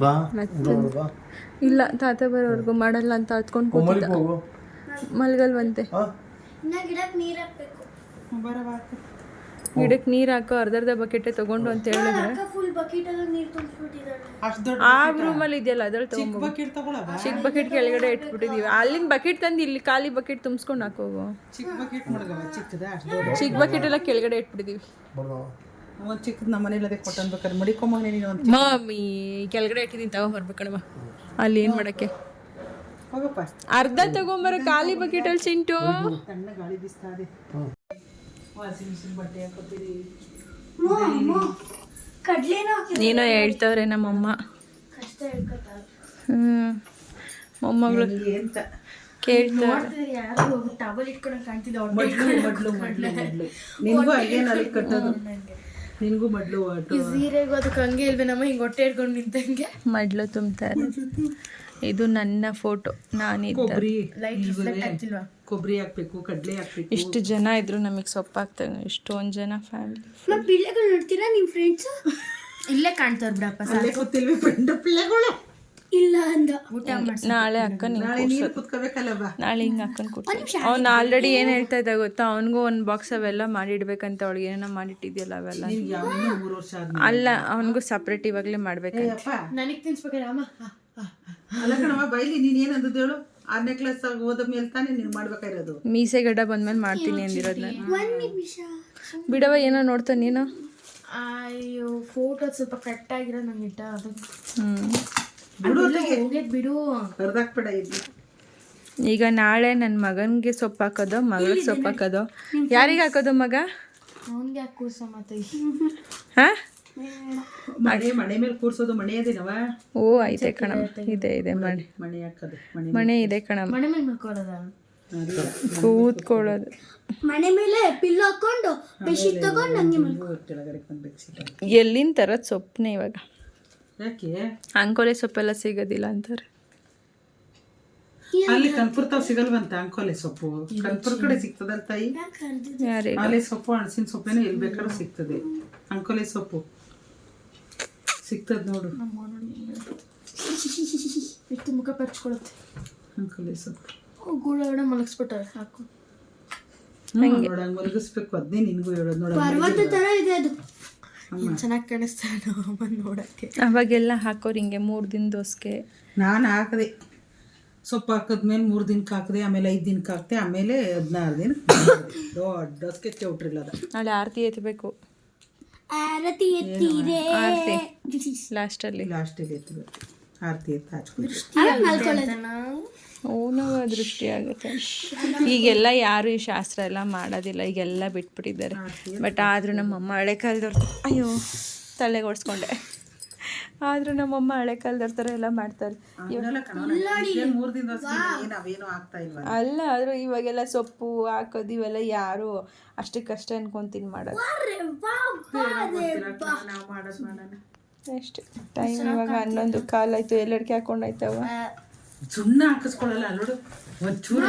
ಇಲ್ಲ ತಾತ ಬರೋವರೆಗೂ ಮಾಡಲ್ಲ ಅಂತ ಹತ್ಕೊಂಡು ಕೂತಿದ್ದ. ಮಲ್ಗಲ್ವಂತೆ. ಗಿಡಕ್ಕೆ ನೀರು ಹಾಕೋ ಅರ್ಧ ಅರ್ಧ ಬಕೆಟೆ ತಗೊಂಡು ಅಂತ ಹೇಳಿದ್ರೆ? ಆ ರೂಮ್ ರೂಮಲ್ಲಿ ಇದೆಯಲ್ಲ ಅದ್ರಲ್ಲಿ ತಗೊಂಡು ಚಿಕ್ಕ ಬಕೆಟ್ ಕೆಳಗಡೆ ಇಟ್ಬಿಟ್ಟಿದೀವಿ. ಅಲ್ಲಿಂದ ಬಕೆಟ್ ತಂದು ಇಲ್ಲಿ ಖಾಲಿ ಬಕೆಟ್ ತುಂಬಿಸ್ಕೊಂಡು ಹಾಕೋಗು. ಚಿಕ್ಕ ಬಕೆಟ್ ಮಡಗವ ಚಿಕ್ಕದ ಅಷ್ಟು ದೊಡ್ಡ ಚಿಕ್ಕ ಬಕೆಟ್ ಎಲ್ಲ ಕೆಳಗಡೆ ಇಟ್ಬಿಟ್ಟಿದೀವಿ. ಒಂದು ಚಿಕ್ಕದು ನಮ್ಮ ಮನೇಲಿ ಅದೇ ಕೊಟ್ಟನ್ಬೇಕಾದ್ರೆ ಮಡಿಕೊಂಬಂಗ ನೀನು ಒಂದು ಮಾಮಿ ಕೆಳಗಡೆ ಇಟ್ಟಿದ್ದೀನಿ ತಗೊಂಬರ್ಬೇಕಣವ ಅಲ್ಲಿ ಏನು ಮಾಡಕ್ಕೆ? ಹೋಗಪ್ಪ. ಅರ್ಧ ತಗೊಂಬರ ಖಾಲಿ ಬಕೆಟಲ್ಲಿ ಚಿಂಟು. ತಣ್ಣ ಗಾಳಿ ಬೀಸ್ತಾ ಇದೆ. ವಾಷಿಂಗ್ ಮಿಷಿನ್ ಬಟ್ಟೆ ಹಾಕೋತೀರಿ. ನೀನೋ ಹೇಳ್ತವ್ರೆ ನಮ್ಮಮ್ಮ. ಹ್ಞೂ ಮೊಮ್ಮಗಳು ಹಿಂಗೆ ಅಂತ ಕೇಳ್ತಾರೆ ನಿನಗೂ ಮಡ್ಲು ಈ ಸೀರೆಗೂ ಅದಕ್ಕೆ ಹಂಗೆ ಇಲ್ವೇನಮ್ಮ ಹಿಂಗೆ ಹೊಟ್ಟೆ ಹಿಡ್ಕೊಂಡು ನಿಂತಂಗೆ. ಮಡ್ಲು ತುಂಬ್ತಾರೆ. ಇದು ನನ್ನ ಫೋಟೋ ನಾನಿದ್ದ. ಕೊಬ್ಬರಿ. ಆಗ್ತಿಲ್ವಾ ಕೊಬ್ಬರಿ ಹಾಕ್ಬೇಕು ಕಡಲೆ ಹಾಕ್ಬೇಕು. ಇಷ್ಟು ಜನ ಇದ್ರು ನಮಗೆ ಸೊಪ್ಪಾಗ್ತದೆ ಇಷ್ಟೊಂದು ಜನ ಫ್ಯಾಮಿಲಿ ಪಿಳ್ಳೆಗಳು ನೋಡ್ತೀರಾ ನಿಮ್ಮ ಫ್ರೆಂಡ್ಸು ಇಲ್ಲೇ ಕಾಣ್ತಾರ ಬಿಡಪ್ಪ ಅಲ್ಲೇ ಗೊತ್ತಿಲ್ವೇ ಫ್ರೆಂಡ್ ಪಿಳ್ಳೆಗಳು? ಇಲ್ಲ ಅಂದ. ಊಟ ಮಾಡ್ಸಿ. ನಾಳೆ ಅಕ್ಕ ನಾಳೆ ನೀರು ಕುತ್ಕೋಬೇಕಲ್ಲ ಬಾ ನಾಳೆ ಹಿಂಗೆ ಅಕ್ಕನ ಕೂರ್ತೀನಿ ಅವ್ನು ಆಲ್ರೆಡಿ ಏನು ಹೇಳ್ತಾ ಇದ್ದ ಗೊತ್ತಾ? ಅವನಿಗೂ ಒಂದು ಬಾಕ್ಸ್ ಅವೆಲ್ಲ ಮಾಡಿಡ್ಬೇಕಂತ ಅವಳಿಗೆ ಏನೋ ಮಾಡಿಟ್ಟಿದ್ಯಲ್ಲ ಅವೆಲ್ಲ. ಮೂರು ವರ್ಷ ಆದ್ಮೇಲೆ. ಅಲ್ಲ ಅವನಿಗೂ ಸಪ್ರೇಟ್ ಇವಾಗಲೇ ಮಾಡ್ಬೇಕಂತ. ನನಗೆ ತಿನ್ಸ್ಬೇಕಾರೆ ಅಮ್ಮ ಅಲ್ಲ ಕಣವ ಬೈಲಿ ನೀನ್ ಏನಂದದ್ದು ಹೇಳು? ಆರನೇ ಕ್ಲಾಸ್ ಆಗಿ ಹೋದ ಮೇಲೆ ತಾನೇ ನೀನು ಮಾಡ್ಬೇಕಾಗಿರೋದು. ಮೀಸೆ ಗಡ್ಡ ಬಂದ್ಮೇಲೆ ಮಾಡ್ತೀನಿ ಅಂದಿರೋದು ನಾನು. ಒಂದ್ ನಿಮಿಷ. ಬಿಡವ ಏನೋ ನೋಡ್ತಾ ನೀನು? ಅಯ್ಯೋ ಫೋಟೋ ಸ್ವಲ್ಪ ಕಟ್ ಆಗಿರೋ ನಂಗೆ ಇಟ್ಟ ಅದು ಹ್ಞೂ ಬಿಡು ಕರ್ದಾಕ್ಬೇಡ ಇಲ್ಲಿ. ಈಗ ನಾಳೆ ನನ್ನ ಮಗನಿಗೆ ಸೊಪ್ಪು ಹಾಕೋದು ಮಗಳಿಗೆ ಸೊಪ್ಪು ಹಾಕೋದು. ಯಾರಿಗೆ ಹಾಕೋದು ಮಗ? ಅವನ್ಗೆ ಯಾಕೆ ಕೂರ್ಸ ಮತ್ತೆ? ಹಾಂ? ಮಣೆ ಮಣೆ ಮೇಲೆ ಕೂರ್ಸೋದು ಮಣೆ ಅದೇನವ? ಓ ಐತೆ ಕಣಮ್ಮ. ಇದೆ ಇದೆ ಮಣೆ ಮಣೆ ಹಾಕೋದು ಮಣೆ ಮಣೆ ಇದೆ ಕಣಮ್ಮ. ಮನೆ ಮೇಲೆ ಮಲ್ಕೊಳ್ಳೋದ? ಕೂತ್ಕೊಳ್ಳೋದು. ಮನೆ ಮೇಲೆ ಪಿಲ್ ಹಾಕೊಂಡು ಬೆಡ್ಶೀಟ್ ತಗೊಂಡು ಹಂಗೆ ಮಲ್ಕೊಳ್ಳೋದು ಎಲ್ಲಿನ ಥರದ ಸೊಪ್ಪನೆ ಇವಾಗ. ಯಾಕೆ? ಅಂಕೋಲೆ ಸೊಪ್ಪೆಲ್ಲ ಸಿಗೋದಿಲ್ಲ ಅಂತಾರೆ. ಅಲ್ಲಿ ಕನ್ಪುರ್ ತಾವ್ ಸಿಗಲ್ವಂತ ಅಂಕೋಲೆ ಸೊಪ್ಪು. ಕನ್ಪುರ್ ಕಡೆ ಸಿಗ್ತದಲ್ ತಾಯಿ? ಯಾರೇ ಆಲೆ ಸೊಪ್ಪು ಹಣಸಿನ ಸೊಪ್ಪೇನು ಎಲ್ಲಿ ಬೇಕಾದ್ರೂ ಸಿಗ್ತದೆ. ಅಂಕೋಲೆ ಸೊಪ್ಪು. ಸಿಗ್ತದ ನೋಡು. ಎಷ್ಟು ಮುಖ ಪರ್ಚ್ಕೊಳುತ್ತೆ ಅಂಕೋಲೆ ಸೊಪ್ಪು. ಗೂಡ ಮಲಗಿಸ್ಬಿಟ್ಟ ಮಲಗಿಸ್ಬಿಟ್ಟಾರೆ ಸಾಕು ನೋಡ ಹಂಗ್ ಮಲಗಿಸ್ಬೇಕು. ಅದೇ ನಿನ್ಗೂ ಹೇಳೋದು ನೋಡ ಪರ್ವತ ತರ ಇದೆ ಅದು. ಚೆನ್ನಾಗಿ ಕಾಣಿಸ್ತಾರೆ ಬಂದು ನೋಡಕ್ಕೆ. ಅವಾಗೆಲ್ಲ ಹಾಕೋರು ಹಿಂಗೆ ಮೂರು ದಿನ ದೋಸೆಗೆ ನಾನು ಹಾಕದೆ. ಸೊಪ್ಪು ಹಾಕಿದ್ಮೇಲೆ ಮೂರು ದಿನಕ್ಕೆ ಹಾಕಿದೆ ಆಮೇಲೆ ಐದು ದಿನಕ್ಕೆ ಹಾಕ್ದೆ ಆಮೇಲೆ ಹದಿನಾರು ದಿನ ದೊಡ್ಡ ದೋಸೆ ಚೌಟ್ರಿಲ್ಲ ಅದು. ನಾಳೆ ಆರತಿ ಎತ್ತಬೇಕು ಆರತಿ ಎತ್ತೀರೆ ಆರತಿ. ಲಾಸ್ಟಲ್ಲಿ ಅಲ್ಲಿ. ಎತ್ತಬೇಕು ಆರತಿ ಹಚ್ಕೊಂಡು ದೃಷ್ಟಿ ಆಗುತ್ತೆ ಈಗೆಲ್ಲ ಯಾರು ಈ ಶಾಸ್ತ್ರ ಎಲ್ಲ ಮಾಡೋದಿಲ್ಲ ಈಗೆಲ್ಲ ಬಿಟ್ಬಿಟ್ಟಿದ್ದಾರೆ. ಬಟ್ ಆದರೂ ನಮ್ಮಮ್ಮ ಹಳೆ ಕಾಲದವ್ರು ಅಯ್ಯೋ ತಲೆ ಓಡಿಸ್ಕೊಂಡೆ ಆದರೂ ನಮ್ಮಮ್ಮ ಹಳೆ ಕಾಲದವ್ರ ಥರ ಎಲ್ಲ ಮಾಡ್ತಾರೆ ಅಲ್ಲ ಆದರೂ ಇವಾಗೆಲ್ಲ ಸೊಪ್ಪು ಹಾಕೋದು ಇವೆಲ್ಲ ಯಾರು ಅಷ್ಟಕ್ಕಷ್ಟೇ ಅನ್ಕೊಂತೀನಿ ಮಾಡೋದು ಅಷ್ಟೇ ಟೈಮ್ ಇವಾಗ ಹನ್ನೊಂದು ಕಾಲಾಯ್ತು ಎಲ್ಲಡಿಕೆ ಹಾಕೊಂಡಾಯ್ತವ ಸುಣ್ಣ ಹಾಕಿಸ್ಕೊಳ್ಳಲ್ಲ ನೋಡು. ಒಂಚೂರು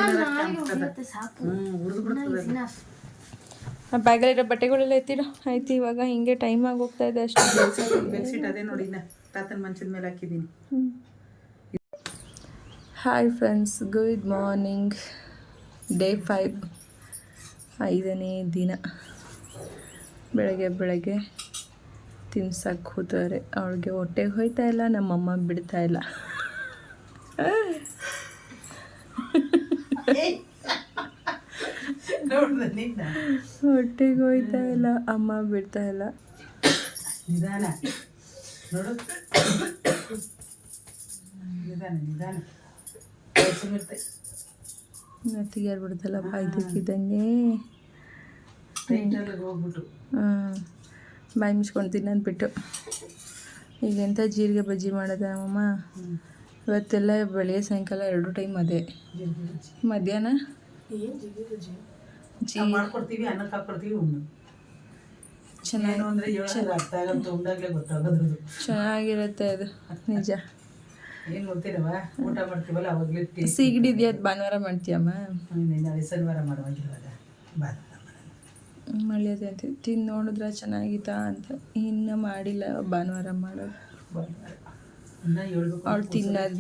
ಬ್ಯಾಗಲ್ಲಿರೋ ಬಟ್ಟೆಗಳೆಲ್ಲ ಎತ್ತಿರೋ? ಆಯ್ತು ಇವಾಗ ಹಿಂಗೆ ಟೈಮ್ ಆಗಿ ಹೋಗ್ತಾ ಇದೆ ಅಷ್ಟು. ಬೆಡ್ಶೀಟ್ ಅದೇ ನೋಡಿ ನಾ ತಾತನ ಮಂಚದ ಮೇಲೆ ಹಾಕಿದ್ದೀನಿ. Hi friends good morning day five ಐದನೇ ದಿನ. ಬೆಳಗ್ಗೆ ಬೆಳಗ್ಗೆ. ತಿನ್ಸಕ್ಕೆ ಹೋದರೆ ಅವಳಿಗೆ ಹೊಟ್ಟೆಗೆ ಹೋಯ್ತಾ ಇಲ್ಲ ನಮ್ಮಮ್ಮ ಬಿಡ್ತಾ ಇಲ್ಲ. ಹೊಟ್ಟೆಗೆ ಹೋಯ್ತಾ ಇಲ್ಲ ಅಮ್ಮ ಬಿಡ್ತಾ ಇಲ್ಲ. ನತ್ತಿಗೆ ಬಿಡ್ತಲ್ಲಪ್ಪ ಇದಕ್ಕಿದ್ದಂಗೆ ಹೋಗ್ಬಿಟ್ಟು. ಹಾಂ ಬಾಯಿ ಮುಚ್ಕೊಂಡು ತಿನ್ನಂದ್ಬಿಟ್ಟು ಈಗ ಎಂಥ ಜೀರಿಗೆ ಬಜ್ಜಿ ಮಾಡೋದ ಅಮ್ಮಮ್ಮ ಇವತ್ತೆಲ್ಲ ಬೆಳಗ್ಗೆ ಸಾಯಂಕಾಲ ಎರಡು ಟೈಮ್ ಅದೇ. ಮಧ್ಯಾಹ್ನ? ಚೆನ್ನಾಗಿರುತ್ತೆ ಅದು ನಿಜ. ಸಿಗಡಿದ್ಯಾ ಭಾನುವಾರ ಮಾಡ್ತೀಯಮ್ಮ ಶನಿವಾರ ಮಾಡುವಾಗಿರುವಾಗ. ಮಳಿಯದೆ ಅಂತ. ತಿಂದು ನೋಡಿದ್ರೆ ಚೆನ್ನಾಗಿತ್ತಾ ಅಂತ. ಇನ್ನೂ ಮಾಡಿಲ್ಲ, ಭಾನುವಾರ ಮಾಡೋದು. ಅವ್ಳು ತಿನ್ನೋದು.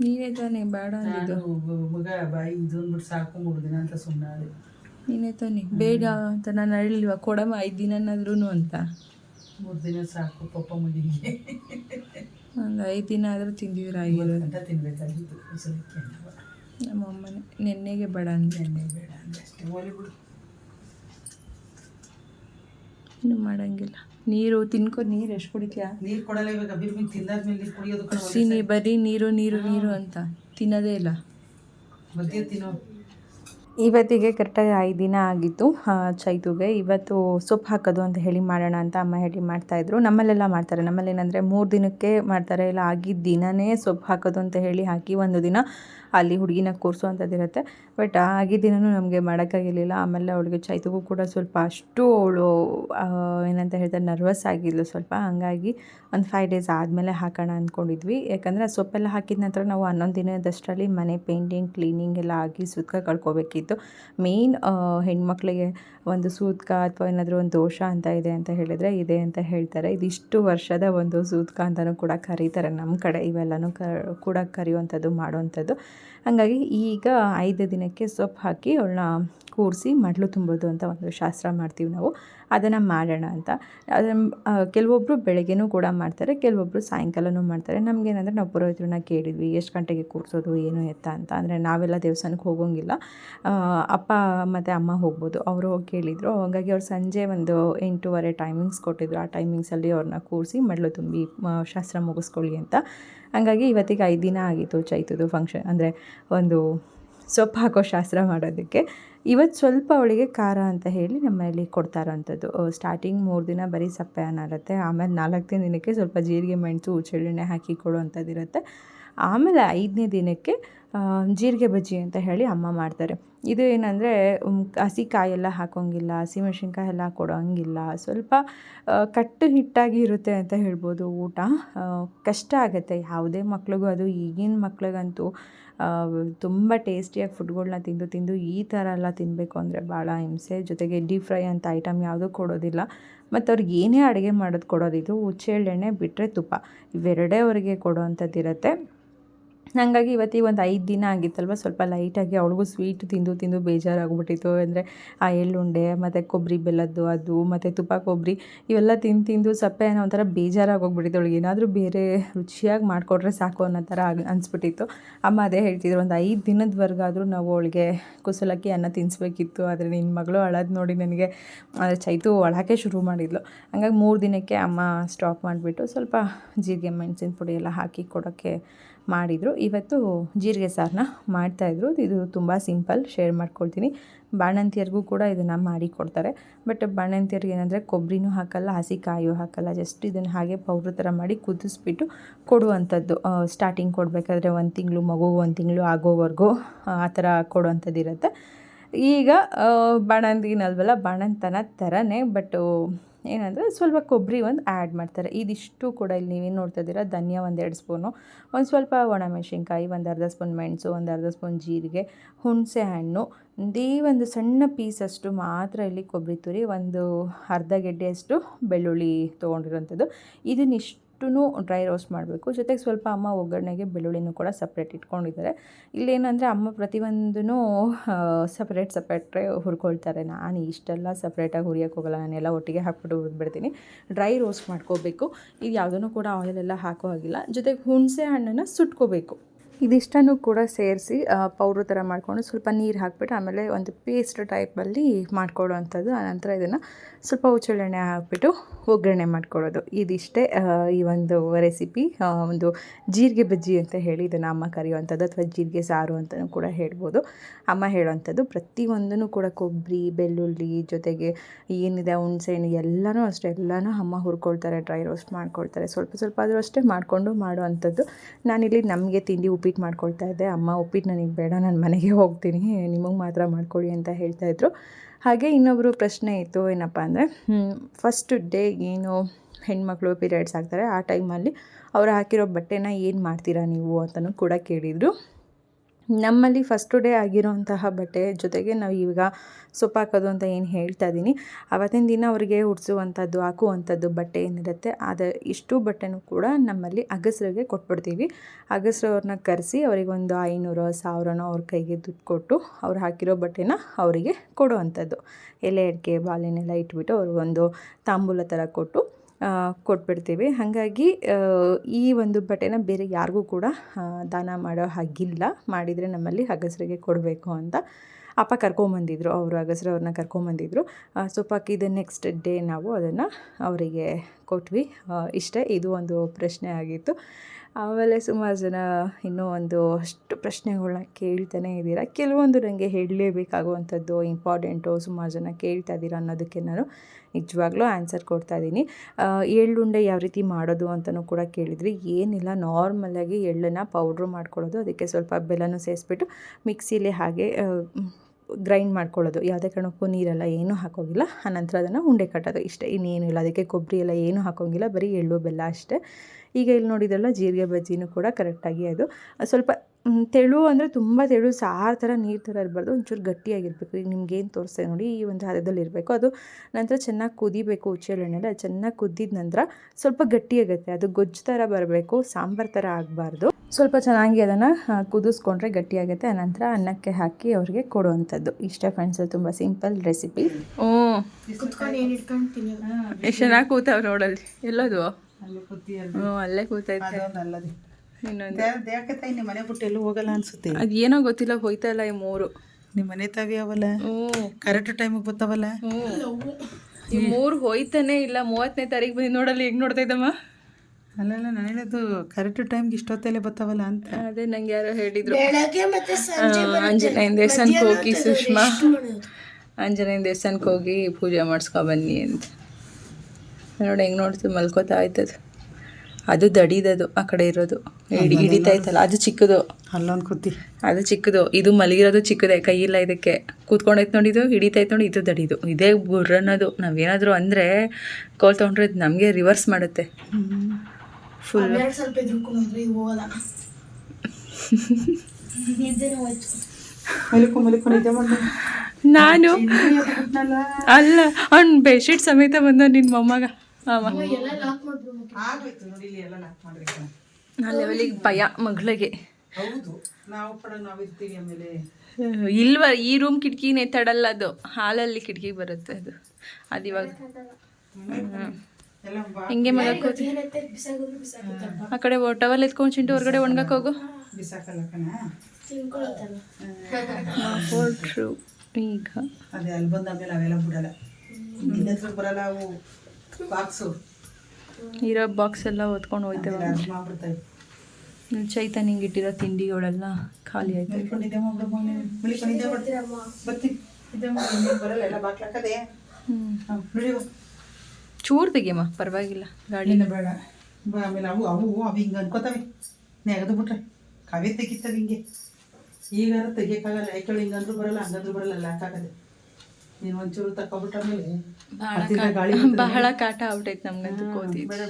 ನೀನೇ ತಾನೇ, ಬೇಡ ಅಂದಿದ್ದು. ಮಗ ಬಾಯಿ ಇದು ಸಾಕು ಮೂರು ದಿನ ಅಂತ ಸುಮ್ಮನೆ ನೀನೇ ತಾನೆ. ಬೇಡ ಅಂತ ನಾನು ಹೇಳಿಲ್ವ? ಕೊಡಮ್ಮ, ಐದು ದಿನನಾದ್ರೂ ಅಂತ. ಮೂರು ದಿನ ಸಾಕು ಪಪ್ಪ ಮಗಿಗೆ ಒಂದು ಐದು ದಿನ ಆದರೂ ತಿಂದಿದ್ರೆ ಆಗಿಲ್ಲ ಅಂತ ತಿನ್ಬೇಕಾಗಿತ್ತು ನಮ್ಮ ಅಮ್ಮನೇ. ನೆನ್ನೆಗೆ ಬೇಡ ಅಂದ್ರೆ ನೆನ್ನೆ ಬೇಡ. ಅಂದ್ರೆ ಮಾಡೋಂಗಿಲ್ಲ ಬಿಡು ಇನ್ನು ಮಾಡಂಗಿಲ್ಲ. ನೀರು ತಿನ್ಕೋ ನೀರು ಎಷ್ಟು ಕುಡಿತೀಯಾ? ನೀರು ಕೊಡಲ್ಲ ಇವಾಗ ತಿಂದಾದ್ಮೇಲೆ ನೀರು ಕುಡಿಯೋದು ಕಣ ಹಸಿ ಬರೀ ನೀರು ನೀರು ನೀರು ಅಂತ. ತಿನ್ನೋದೇ ಇಲ್ಲ. ಬದ್ಯ ತಿನ್ನೋ. ಇವತ್ತಿಗೆ ಕರೆಕ್ಟಾಗಿ ಐದು ದಿನ ಆಗಿತ್ತು. ಚೈತುಗೆ. ಇವತ್ತು ಸೊಪ್ಪು ಹಾಕೋದು ಅಂತ ಹೇಳಿ ಮಾಡೋಣ ಅಂತ ಅಮ್ಮ ಹೇಳಿ ಮಾಡ್ತಾಯಿದ್ರು ನಮ್ಮಲ್ಲೆಲ್ಲ ಮಾಡ್ತಾರೆ. ನಮ್ಮಲ್ಲಿ ಏನಂದರೆ ಮೂರು ದಿನಕ್ಕೆ ಮಾಡ್ತಾರೆ. ಇಲ್ಲ ಆಗಿದ್ದ ದಿನವೇ ಸೊಪ್ಪು ಹಾಕೋದು ಅಂತ ಹೇಳಿ ಹಾಕಿ ಒಂದು ದಿನ ಅಲ್ಲಿ ಹುಡುಗಿನ ಕೂರಿಸುವಂಥದ್ದಿರುತ್ತೆ ಬಟ್ ಆಗಿದ್ದಿನೂ ನಮಗೆ ಮಾಡೋಕ್ಕಾಗಿರಲಿಲ್ಲ. ಆಮೇಲೆ ಅವಳಿಗೆ ಚೈತುಗೂ ಕೂಡ ಸ್ವಲ್ಪ ಅಷ್ಟು ಅವಳು ಏನಂತ ಹೇಳ್ತಾರೆ ನರ್ವಸ್ ಆಗಿದ್ಲು ಸ್ವಲ್ಪ. ಹಂಗಾಗಿ ಒಂದು ಫೈವ್ ಡೇಸ್ ಆದಮೇಲೆ ಹಾಕೋಣ ಅಂದ್ಕೊಂಡಿದ್ವಿ. ಯಾಕಂದರೆ ಸೊಪ್ಪೆಲ್ಲ ಹಾಕಿದ ನಂತರ ನಾವು ಹನ್ನೊಂದು ದಿನದಷ್ಟರಲ್ಲಿ ಮನೆ ಪೇಂಟಿಂಗ್ ಕ್ಲೀನಿಂಗ್ ಎಲ್ಲ ಆಗಿ ಸೂತ್ಕ ಕಳ್ಕೊಬೇಕಿತ್ತು. ಮೇಯ್ನ್ ಹೆಣ್ಮಕ್ಳಿಗೆ ಒಂದು ಸೂತ್ಕ ಅಥವಾ ಏನಾದರೂ ಒಂದು ದೋಷ ಅಂತ ಇದೆ ಅಂತ ಹೇಳಿದರೆ ಇದೆ ಅಂತ ಹೇಳ್ತಾರೆ. ಇದಿಷ್ಟು ವರ್ಷದ ಒಂದು ಸೂತ್ಕ ಅಂತಲೂ ಕೂಡ ಕರೀತಾರೆ. ನಮ್ಮ ಕಡೆ ಇವೆಲ್ಲನೂ ಕ, ಕೂಡ ಕರೆಯುವಂಥದ್ದು, ಮಾಡುವಂಥದ್ದು. ಹಾಗಾಗಿ ಈಗ ಐದು ದಿನಕ್ಕೆ ಸೊಪ್ಪು ಹಾಕಿ ಅವಳನ್ನ ಕೂರಿಸಿ ಮಡ್ಲು ತುಂಬೋದು ಅಂತ ಒಂದು ಶಾಸ್ತ್ರ ಮಾಡ್ತೀವಿ ನಾವು. ಅದನ್ನು ಮಾಡೋಣ ಅಂತ. ಅದನ್ನು ಕೆಲವೊಬ್ಬರು ಬೆಳಗ್ಗೆನೂ ಕೂಡ ಮಾಡ್ತಾರೆ ಕೆಲವೊಬ್ಬರು ಸಾಯಂಕಾಲನೂ ಮಾಡ್ತಾರೆ. ನಮಗೇನಂದರೆ ನಾವು ಪುರೋಹಿತರನ್ನ ಕೇಳಿದ್ವಿ, ಎಷ್ಟು ಗಂಟೆಗೆ ಕೂರಿಸೋದು, ಏನು ಎತ್ತ ಅಂತ. ಅಂದರೆ ನಾವೆಲ್ಲ ದೇವಸ್ಥಾನಕ್ಕೆ ಹೋಗೋಂಗಿಲ್ಲ. ಅಪ್ಪ ಮತ್ತು ಅಮ್ಮ ಹೋಗ್ಬೋದು. ಅವರು ಕೇಳಿದರು. ಹಾಗಾಗಿ ಅವ್ರು ಸಂಜೆ ಒಂದು ಎಂಟೂವರೆ ಟೈಮಿಂಗ್ಸ್ ಕೊಟ್ಟಿದ್ರು. ಆ ಟೈಮಿಂಗ್ಸಲ್ಲಿ ಅವ್ರನ್ನ ಕೂರಿಸಿ ಮಡ್ಲು ತುಂಬಿ ಶಾಸ್ತ್ರ ಮುಗಿಸ್ಕೊಳ್ಳಿ ಅಂತ. ಹಾಗಾಗಿ ಇವತ್ತಿಗೆ ಐದು ದಿನ ಆಗಿತ್ತು ಚೈತದು ಫಂಕ್ಷನ್ ಅಂದರೆ ಒಂದು ಸೊಪ್ಪು ಹಾಕೋ ಶಾಸ್ತ್ರ ಮಾಡೋದಕ್ಕೆ. ಇವತ್ತು ಸ್ವಲ್ಪ ಅವಳಿಗೆ ಖಾರ ಅಂತ ಹೇಳಿ ನಮ್ಮಲ್ಲಿ ಕೊಡ್ತಾ ಇರೋವಂಥದ್ದು ಸ್ಟಾರ್ಟಿಂಗ್ ಮೂರು ದಿನ ಬರೀ ಸಪ್ಪೆ ಅನ್ನರುತ್ತೆ ಆಮೇಲೆ ನಾಲ್ಕನೇ ದಿನಕ್ಕೆ ಸ್ವಲ್ಪ ಜೀರಿಗೆ, ಮೆಣಸು ಹುಚ್ಚೆಳ್ಳೆಣ್ಣೆ ಹಾಕಿ ಕೊಡುವಂಥದ್ದು ಇರುತ್ತೆ ಆಮೇಲೆ ಐದನೇ ದಿನಕ್ಕೆ ಜೀರಿಗೆ ಬಜ್ಜಿ ಅಂತ ಹೇಳಿ ಅಮ್ಮ ಮಾಡ್ತಾರೆ. ಇದು ಏನಂದರೆ ಹಸಿ ಕಾಯೆಲ್ಲ ಹಾಕೋಂಗಿಲ್ಲ ಹಸಿಮೆಣ್ಸಿನ್ಕಾಯಿ ಎಲ್ಲ ಕೊಡೋಂಗಿಲ್ಲ, ಸ್ವಲ್ಪ ಕಟ್ಟು ಹಿಟ್ಟಾಗಿ ಇರುತ್ತೆ ಅಂತ ಹೇಳ್ಬೋದು ಊಟ. ಕಷ್ಟ ಆಗುತ್ತೆ, ಯಾವುದೇ ಮಕ್ಳಿಗೂ ಅದು, ಈಗಿನ ಮಕ್ಳಿಗಂತೂ ತುಂಬ ಟೇಸ್ಟಿಯಾಗಿ ಫುಡ್ಗಳನ್ನ ತಿಂದು ತಿಂದು ಈ ಥರ ಎಲ್ಲ ತಿನ್ನಬೇಕು ಅಂದರೆ ಭಾಳ ಹಿಂಸೆ. ಜೊತೆಗೆ ಡೀಪ್ ಫ್ರೈ ಅಂತ ಐಟಮ್ ಯಾವುದೂ ಕೊಡೋದಿಲ್ಲ. ಮತ್ತು ಅವ್ರಿಗೆ ಏನೇ ಅಡುಗೆ ಮಾಡೋದು ಕೊಡೋದಿದು ಹುಚ್ಚೆಳ್ಳೆಣ್ಣೆ ಬಿಟ್ಟರೆ ತುಪ್ಪ. ಇವೆರಡೇ ಅವರಿಗೆ ಕೊಡೋ ಇರುತ್ತೆ ಹಾಗಾಗಿ ಇವತ್ತಿಗೆ ಒಂದು ಐದು ದಿನ ಆಗಿತ್ತಲ್ವ? ಸ್ವಲ್ಪ ಲೈಟಾಗಿ ಅವಳಿಗೂ ಸ್ವೀಟ್ ತಿಂದು ತಿಂದು ಬೇಜಾರಾಗ್ಬಿಟ್ಟಿತ್ತು. ಅಂದರೆ ಆ ಎಳ್ಳುಂಡೆ, ಮತ್ತು ಕೊಬ್ಬರಿ ಬೆಲ್ಲದ್ದು, ಅದು, ಮತ್ತು ತುಪ್ಪ, ಕೊಬ್ಬರಿ ಇವೆಲ್ಲ ತಿಂದು ತಿಂದು ಸಪ್ಪೆ ಏನೋ ಒಂಥರ ಬೇಜಾರಾಗೋಗ್ಬಿಟ್ಟಿತ್ತು ಅವಳಿಗೆ. ಏನಾದರೂ ಬೇರೆ ರುಚಿಯಾಗಿ ಮಾಡಿಕೊಟ್ರೆ ಸಾಕು ಅನ್ನೋ ಥರ ಆಗಿ ಅನಿಸ್ಬಿಟ್ಟಿತ್ತು. ಅಮ್ಮ ಅದೇ ಹೇಳ್ತಿದ್ರು, ಒಂದು ಐದು ದಿನದವರೆಗಾದರೂ ನಾವು ಅವಳಿಗೆ ಕುಸಲಕ್ಕಿ ಅನ್ನ ತಿನ್ನಿಸ್ಬೇಕಿತ್ತು ಆದರೆ ನಿನ್ನ ಮಗಳು ಅಳೋದು ನೋಡಿ ನನಗೆ ಚೈತು ಅಳೋಕ್ಕೆ ಶುರು ಮಾಡಿದ್ಲು. ಹಂಗಾಗಿ ಮೂರು ದಿನಕ್ಕೆ ಅಮ್ಮ ಸ್ಟಾಪ್ ಮಾಡಿಬಿಟ್ಟು ಸ್ವಲ್ಪ ಜೀರಿಗೆ ಮೆಣಸಿನ ಪುಡಿ ಎಲ್ಲ ಹಾಕಿ ಕೊಡೋಕ್ಕೆ ಮಾಡಿದರು. ಇವತ್ತು ಜೀರಿಗೆ ಸಾರನ್ನ ಮಾಡ್ತಾಯಿದ್ರು ಇದು ತುಂಬ ಸಿಂಪಲ್, ಶೇರ್ ಮಾಡ್ಕೊಳ್ತೀನಿ. ಬಾಣಂತಿಯರಿಗೂ ಕೂಡ ಇದನ್ನು ಮಾಡಿ ಕೊಡ್ತಾರೆ. ಬಟ್ ಬಾಣಂತಿಯರಿಗೆ ಏನಂದರೆ ಕೊಬ್ಬರಿನೂ ಹಾಕಲ್ಲ ಹಸಿ ಕಾಯೂ ಹಾಕಲ್ಲ. ಜಸ್ಟ್ ಇದನ್ನು ಹಾಗೆ ಪೌಡ್ರ್ ಥರ ಮಾಡಿ ಕುದಿಸ್ಬಿಟ್ಟು ಕೊಡುವಂಥದ್ದು. ಸ್ಟಾರ್ಟಿಂಗ್ ಕೊಡಬೇಕಾದ್ರೆ ಒಂದು ತಿಂಗಳು ಮಗು ಒಂದು ತಿಂಗಳು ಆಗೋವರೆಗೂ, ಆ ಥರ ಕೊಡುವಂಥದ್ದು ಇರುತ್ತೆ. ಈಗ ಬಾಣಂತಿನಲ್ವಲ್ಲ, ಬಾಣಂತನ ಥರನೇ ಬಟ್ಟು ಏನಂದರೆ ಸ್ವಲ್ಪ ಕೊಬ್ಬರಿ ಒಂದು ಆ್ಯಡ್ ಮಾಡ್ತಾರೆ. ಇದಿಷ್ಟು ಕೂಡ ಇಲ್ಲಿ ನೀವೇನು ನೋಡ್ತಾ ಇದ್ದೀರಾ? ಧನಿಯಾ ಒಂದು ಎರಡು ಸ್ಪೂನು ಒಂದು ಸ್ವಲ್ಪ ಒಣಮೆಣಸಿನ್ಕಾಯಿ, ಒಂದು ಅರ್ಧ ಸ್ಪೂನ್ ಮೆಣಸು, ಒಂದು ಅರ್ಧ ಸ್ಪೂನ್ ಜೀರಿಗೆ, ಹುಣಸೆ ಹಣ್ಣು. ಒಂದೇ ಒಂದು ಸಣ್ಣ ಪೀಸಷ್ಟು ಮಾತ್ರ ಇಲ್ಲಿ ಕೊಬ್ಬರಿ ತುರಿ, ಒಂದು ಅರ್ಧ ಗೆಡ್ಡೆಯಷ್ಟು ಬೆಳ್ಳುಳ್ಳಿ ತೊಗೊಂಡಿರೋಂಥದ್ದು ಇದನ್ನಿಷ್ಟು ಡ್ರೈ ರೋಸ್ಟ್ ಮಾಡಬೇಕು. ಜೊತೆಗೆ ಸ್ವಲ್ಪ ಅಮ್ಮ ಒಗ್ಗರಣೆಗೆ ಬೆಳ್ಳುಳ್ಳಿನೂ ಕೂಡ ಸಪ್ರೇಟ್ ಇಟ್ಕೊಂಡಿದ್ದಾರೆ. ಇಲ್ಲೇನಂದರೆ ಅಮ್ಮ ಪ್ರತಿಯೊಂದೂ ಸಪ್ರೇಟ್ ಸಪ್ರೇಟ್ರೆ ಹುರ್ಕೊಳ್ತಾರೆ. ನಾನು ಇಷ್ಟೆಲ್ಲ ಸಪ್ರೇಟಾಗಿ ಹುರಿಯೋಕೆ ಹೋಗಲ್ಲ. ನಾನೆಲ್ಲ ಒಟ್ಟಿಗೆ ಹಾಕ್ಬಿಟ್ಟು ಹುರಿದ್ಬಿಡ್ತೀನಿ. ಡ್ರೈ ರೋಸ್ಟ್ ಮಾಡ್ಕೋಬೇಕು. ಇದು ಯಾವುದನ್ನು ಕೂಡ ಆಯಿಲೆಲ್ಲ ಹಾಕೋ ಹಾಗಿಲ್ಲ. ಜೊತೆಗೆ ಹುಣಸೆ ಹಣ್ಣನ್ನು ಸುಟ್ಕೋಬೇಕು. ಇದಿಷ್ಟನ್ನು ಕೂಡ ಸೇರಿಸಿ ಪೌಡ್ರ್ ಥರ ಮಾಡಿಕೊಂಡು ಸ್ವಲ್ಪ ನೀರು ಹಾಕ್ಬಿಟ್ಟು ಆಮೇಲೆ ಒಂದು ಪೇಸ್ಟ್ ಟೈಪಲ್ಲಿ ಮಾಡ್ಕೊಳ್ಳೋ ಅಂಥದ್ದು ಆನಂತರ ಇದನ್ನು ಸ್ವಲ್ಪ ಉಚ್ಚಳೆಣ್ಣೆ ಹಾಕ್ಬಿಟ್ಟು ಒಗ್ಗರಣೆ ಮಾಡ್ಕೊಳ್ಳೋದು. ಇದಿಷ್ಟೇ ಈ ಒಂದು ರೆಸಿಪಿ ಒಂದು ಜೀರಿಗೆ ಬಜ್ಜಿ ಅಂತ ಹೇಳಿ ಇದನ್ನು ಅಮ್ಮ ಕರೆಯುವಂಥದ್ದು ಅಥವಾ ಜೀರಿಗೆ ಸಾರು ಅಂತಲೂ ಕೂಡ ಹೇಳ್ಬೋದು. ಅಮ್ಮ ಹೇಳುವಂಥದ್ದು ಪ್ರತಿಯೊಂದನ್ನು ಕೂಡ ಕೊಬ್ಬರಿ, ಬೆಳ್ಳುಳ್ಳಿ ಜೊತೆಗೆ ಏನಿದೆ ಹುಣಸೆಹಣ್ಣು ಎಲ್ಲನೂ ಅಷ್ಟೇ, ಎಲ್ಲನೂ ಅಮ್ಮ ಹುರ್ಕೊಳ್ತಾರೆ, ಡ್ರೈ ರೋಸ್ಟ್ ಮಾಡ್ಕೊಳ್ತಾರೆ. ಸ್ವಲ್ಪ ಸ್ವಲ್ಪ ಆದರೂ ಅಷ್ಟೇ ಮಾಡಿಕೊಂಡು ಮಾಡುವಂಥದ್ದು. ನಾನಿಲ್ಲಿ ನಮಗೆ ತಿಂಡಿ ಉಪ್ಪಿಟ್ಟು ಮಾಡ್ಕೊಳ್ತಾ ಇದ್ದೆ. ಅಮ್ಮ ಉಪ್ಪಿಟ್ಟು ನನಗೆ ಬೇಡ, ನಾನು ಮನೆಗೆ ಹೋಗ್ತೀನಿ. ನಿಮಗೆ ಮಾತ್ರ ಮಾಡ್ಕೊಳ್ಳಿ ಅಂತ ಹೇಳ್ತಾಯಿದ್ರು ಹಾಗೆ ಇನ್ನೊಬ್ಬರು ಪ್ರಶ್ನೆ ಇತ್ತು, ಏನಪ್ಪ ಅಂದರೆ ಫಸ್ಟ್ ಡೇ ಏನು ಹೆಣ್ಮಕ್ಳು ಪೀರಿಯಡ್ಸ್ ಆಗ್ತಾರೆ, ಆ ಟೈಮಲ್ಲಿ ಅವ್ರು ಹಾಕಿರೋ ಬಟ್ಟೆನ ಏನು ಮಾಡ್ತೀರಾ ನೀವು? ಅಂತಲೂ ಕೂಡ ಕೇಳಿದರು. ನಮ್ಮಲ್ಲಿ ಫಸ್ಟ್ ಡೇ ಆಗಿರೋಂತಹ ಬಟ್ಟೆ ಜೊತೆಗೆ ನಾವು ಈಗ ಸೊಪ್ಪು ಹಾಕೋದು ಅಂತ ಏನು ಹೇಳ್ತಾ ಇದ್ದೀನಿ ಅವತ್ತಿನ ದಿನ ಅವರಿಗೆ ಉಡಿಸುವಂಥದ್ದು ಹಾಕುವಂಥದ್ದು ಬಟ್ಟೆ ಏನಿರುತ್ತೆ, ಅದು ಇಷ್ಟು ಬಟ್ಟೆನೂ ಕೂಡ ನಮ್ಮಲ್ಲಿ ಅಗಸರಿಗೆ ಕೊಟ್ಬಿಡ್ತೀವಿ. ಅಗಸ್ರವ್ರನ್ನ ಕರೆಸಿ ಅವರಿಗೊಂದು ಐನೂರು, ಸಾವಿರನೋ ಅವ್ರ ಕೈಗೆ ದುಡ್ಡು ಕೊಟ್ಟು ಅವ್ರು ಹಾಕಿರೋ ಬಟ್ಟೆನ ಅವರಿಗೆ ಕೊಡುವಂಥದ್ದು ಎಲೆ, ಅಡಿಕೆ, ಬಾಳೆನೆಲ್ಲ ಇಟ್ಬಿಟ್ಟು ಅವ್ರಿಗೊಂದು ತಾಂಬೂಲ ಥರ ಕೊಟ್ಟು ಕೊಟ್ಬಿಡ್ತೀವಿ. ಹಾಗಾಗಿ ಈ ಒಂದು ಬಟ್ಟೆನ ಬೇರೆ ಯಾರಿಗೂ ಕೂಡ ದಾನ ಮಾಡೋ ಹಾಗಿಲ್ಲ. ಮಾಡಿದರೆ ನಮ್ಮಲ್ಲಿ ಅಗಸರಿಗೆ ಕೊಡಬೇಕು ಅಂತ ಅಪ್ಪ ಕರ್ಕೊಂಬಂದಿದ್ರು. ಅವರು ಅಗಸ್ರವ್ರನ್ನ ಕರ್ಕೊಂಬಂದಿದ್ರು. ಸೊ ಪಕ್ಕ ಇದು ನೆಕ್ಸ್ಟ್ ಡೇ ನಾವು ಅದನ್ನು ಅವರಿಗೆ ಕೊಟ್ವಿ. ಇಷ್ಟೇ, ಇದು ಒಂದು ಪ್ರಶ್ನೆ ಆಗಿತ್ತು. ಆಮೇಲೆ ಸುಮಾರು ಜನ ಇನ್ನೂ ಒಂದು ಅಷ್ಟು ಪ್ರಶ್ನೆಗಳನ್ನ ಕೇಳ್ತಾನೆ ಇದ್ದೀರಾ? ಕೆಲವೊಂದು ನನಗೆ ಹೇಳಲೇಬೇಕಾಗುವಂಥದ್ದು ಇಂಪಾರ್ಟೆಂಟು ಸುಮಾರು ಜನ ಕೇಳ್ತಾ ಇದ್ದೀರಾ ಅನ್ನೋದಕ್ಕೆ ನಾನು ನಿಜವಾಗ್ಲೂ ಆನ್ಸರ್ ಕೊಡ್ತಾ ಇದ್ದೀನಿ. ಎಳ್ಳುಂಡೆ ಯಾವ ರೀತಿ ಮಾಡೋದು ಅಂತಲೂ ಕೂಡ ಕೇಳಿದ್ರಿ. ಏನಿಲ್ಲ ನಾರ್ಮಲಾಗಿ ಎಳ್ಳನ್ನು ಪೌಡ್ರ್ ಮಾಡ್ಕೊಳ್ಳೋದು, ಅದಕ್ಕೆ ಸ್ವಲ್ಪ ಬೆಲ್ಲನೂ ಸೇರಿಸ್ಬಿಟ್ಟು ಮಿಕ್ಸಿಲಿ ಹಾಗೆ ಗ್ರೈಂಡ್ ಮಾಡ್ಕೊಳ್ಳೋದು. ಯಾವುದೇ ಕಾರಣಕ್ಕೂ ನೀರೆಲ್ಲ ಏನೂ ಹಾಕೋಗಿಲ್ಲ. ಆನಂತರ ಅದನ್ನು ಉಂಡೆ ಕಟ್ಟೋದು ಇಷ್ಟೇ. ಇನ್ನೇನು ಇಲ್ಲ. ಅದಕ್ಕೆ ಕೊಬ್ಬರಿ ಎಲ್ಲ ಏನೂ ಹಾಕೋಂಗಿಲ್ಲ. ಬರೀ ಎಳ್ಳು ಬೆಲ್ಲ ಅಷ್ಟೇ. ಈಗ ಇಲ್ಲಿ ನೋಡಿದ್ರಲ್ಲ ಜೀರಿಗೆ ಬಜ್ಜಿನೂ ಕೂಡ ಕರೆಕ್ಟಾಗಿ ಅದು. ಸ್ವಲ್ಪ ತೆಳು ಅಂದರೆ ತುಂಬ ತೆಳು ಸಾರು ಥರ ನೀರು ಥರ ಇರಬಾರ್ದು ಒಂಚೂರು ಗಟ್ಟಿಯಾಗಿರಬೇಕು. ಈಗ ನಿಮ್ಗೇನು ಏನು ತೋರಿಸ್ದೆ ನೋಡಿ ಈ ಒಂದು ಹದದಲ್ಲಿ ಇರಬೇಕು. ಅದು ನಂತರ ಚೆನ್ನಾಗಿ ಕುದಿಬೇಕು ಹುಚ್ಚೆಳ್ಳೆಣ್ಣೆಲ್ಲ ಚೆನ್ನಾಗಿ ಕುದ್ದಿದ ನಂತರ ಸ್ವಲ್ಪ ಗಟ್ಟಿಯಾಗುತ್ತೆ. ಅದು ಗೊಜ್ಜು ಥರ ಬರಬೇಕು ಸಾಂಬಾರು ಥರ ಆಗಬಾರ್ದು. ಸ್ವಲ್ಪ ಚೆನ್ನಾಗಿ ಅದನ್ನು ಕುದಿಸ್ಕೊಂಡ್ರೆ ಗಟ್ಟಿಯಾಗುತ್ತೆ. ಆನಂತರ ಅನ್ನಕ್ಕೆ ಹಾಕಿ ಅವ್ರಿಗೆ ಕೊಡುವಂಥದ್ದು. ಇಷ್ಟ ಫ್ರೆಂಡ್ಸ್ ತುಂಬ ಸಿಂಪಲ್ ರೆಸಿಪಿ ಹ್ಞೂ ಎಷ್ಟು ಚೆನ್ನಾಗಿ ಕೂತವ್ರು ನೋಡಲ್ಲಿ. ಎಲ್ಲದು? ಹ್ಞೂ ಅಲ್ಲೇ. ಕೂತೈತೆ. ಅದೊಂದು ಅಲ್ಲದೆ. ಇನ್ನೊಂದು. ಯಾಕೆ ತಾಯಿ ನಿಮ್ಮ ಮನೆ ಬಿಟ್ಟು ಎಲ್ಲೂ ಹೋಗಲ್ಲ ಅನ್ಸುತ್ತೆ. ಅದು ಏನೋ ಗೊತ್ತಿಲ್ಲ ಹೋಯ್ತಾ ಇಲ್ಲ ಈ ಮೂರು. ನಿಮ್ಮ ಮನೆ ತಾವಿ ಅವಲ್ಲ? ಹ್ಞೂ. ಕರೆಕ್ಟ್ ಟೈಮಿಗೆ ಬರ್ತಾವಲ್ಲ ಹ್ಞೂ. ಈ ಮೂರು ಹೋಯ್ತಾನೆ ಇಲ್ಲ ಮೂವತ್ತನೇ ತಾರೀಕು ಬಂದು ನೋಡಲ್ಲ ಹೆಂಗೆ ನೋಡ್ತಾ ಇದ್ದಮ್ಮ? ಅಲ್ಲಲ್ಲ ನಾನು ಹೇಳೋದು ಕರೆಕ್ಟ್ ಟೈಮ್ಗೆ ಇಷ್ಟೊತ್ತಲ್ಲೇ ಬರ್ತಾವಲ್ಲ ಅಂತ. ಅದೇ ನಂಗೆ ಯಾರೋ ಹೇಳಿದ್ರು. ಅಂಜನೇಯನ ಆಂಜನೇಯನ ದೇವಸ್ಥಾನಕ್ಕೆ ಹೋಗಿ ಸುಷ್ಮಾ. ಆಂಜನೇಯನ ದೇವಸ್ಥಾನಕ್ಕೆ ಹೋಗಿ ಪೂಜೆ ಮಾಡಿಸ್ಕೊ ಬನ್ನಿ ಅಂತ. ನೋಡಿ ಹೆಂಗೆ ನೋಡ್ತೀವಿ ಮಲ್ಕೋತಾ ಆಯ್ತದು ಅದು ದಡಿದದು ಆ ಕಡೆ ಇರೋದು. ಹಿಡಿ ಹಿಡಿತಾ ಇತ್ತಲ್ಲ ಅದು ಚಿಕ್ಕದು. ಅಲ್ಲೊಂದು ಕೂತಿ. ಅದು ಚಿಕ್ಕದು. ಇದು ಮಲಗಿರೋದು ಚಿಕ್ಕದೇ ಕೈಯಿಲ್ಲ ಇದಕ್ಕೆ. ಕೂತ್ಕೊಂಡೈತೆ ನೋಡಿದು ಹಿಡಿತೈತೆ ನೋಡಿ ಇದು ದಡಿದು. ಇದೇ ಗುರ್ರನ್ನೋದು ನಾವೇನಾದರೂ ಅಂದರೆ ಕೋಲ್ ತೊಗೊಂಡ್ರೆ ಇದು ನಮಗೆ ರಿವರ್ಸ್ ಮಾಡುತ್ತೆ. ಫುಲ್ ನಾನು ಅಲ್ಲ ಅವ್ನು ಬೆಡ್ಶೀಟ್ ಸಮೇತ ಬಂದ ನಿನ್ನ ಮೊಮ್ಮಗ. ಆಮ. ಎಲ್ಲ ಲಾಕ್ ಮಾಡ್ಬಿಡ್ಬೇಕು ಆಗೋಯ್ತು ನೋಡಿ ಇಲ್ಲಿ ಎಲ್ಲ ಲಾಕ್ ಮಾಡ್ಬೇಕು ಆ ಲೆವೆಲಿಗೆ ಭಯ ಮಗಳಿಗೆ. ಹೌದು ನಾವು ಕೂಡ ನಾವು ಇರ್ತೀವಿ ಆಮೇಲೆ. ಇಲ್ವ ಈ ರೂಮ್ ಕಿಟಕಿನೇ ತಡಲ್ಲ ಅದು. ಹಾಲಲ್ಲಿ ಕಿಟಕಿ ಬರುತ್ತೆ ಅದು. ಅದಿವಾಗ ಇವಾಗ ಎಲ್ಲ ಬಾ ಹಿಂಗೆ ಮಲಕೋತಿ ಏನೈತೆ ಬಿಸಾಕಿದ್ರು ಬಿಸಾಕತ್ತಪ್ಪ ಆ ಕಡೆ ಟವಲ್ ಎತ್ಕೊಂಡು ಚಿಂಟು ಹೊರಗಡೆ ಒಣಗಕ್ಕೆ ಹೋಗು. ಈಗ. ಅದೇ ಅಲ್ಲಿ ಅವೆಲ್ಲ ಬಿಡಲ್ಲ. ಬರಲ್ಲ ಅವು ಬಾಕ್ಸು. ಇರೋ ಬಾಕ್ಸ್ ಎಲ್ಲ ಓದ್ಕೊಂಡು ಹೋಯ್ತೇವೆ. ಚೈತನ್ಯಂಗೆ ಇಟ್ಟಿರೋ ತಿಂಡಿಗಳೆಲ್ಲ ಖಾಲಿ ಆಯ್ತು. ಚೂರ್ ತೆಗಿಯಮ್ಮ ಪರವಾಗಿಲ್ಲ. ಗಾಡಿ ಇನ್ನು ಬೇಡ. ಆಮೇಲೆ ಅವು ಅವು ಅವು ಹಿಂಗೆ ಅನ್ಕೋತಾವೆ. ನೆಗದು ಬಿಟ್ರೆ. ಕಾವೇ ತೆಗಿತಾವೆ ಹಿಂಗೆ. ಈಗಾರ ತೆಗಿಯೋಕ್ಕಾಗಲ್ಲ. ಯಾಕೆ ಹಿಂಗಂದ್ರೂ ಬರಲ್ಲ ಹಂಗಂದ್ರೂ ಬರಲ್ಲ ಲ್ಯಾಕ್ ಆಗದೆ. ನೀನು ಒಂಚೂರು ತಕೊಬಿಟ್ಟ ಮೇಲೆ ಬಹಳ ಗಾಳಿ ಬಹಳ ಕಾಟ ಆಗ್ಬಿಟ್ಟೈತೆ ನಮ್ಗಂತೂ ಕೋತಿ. ಬೇಡ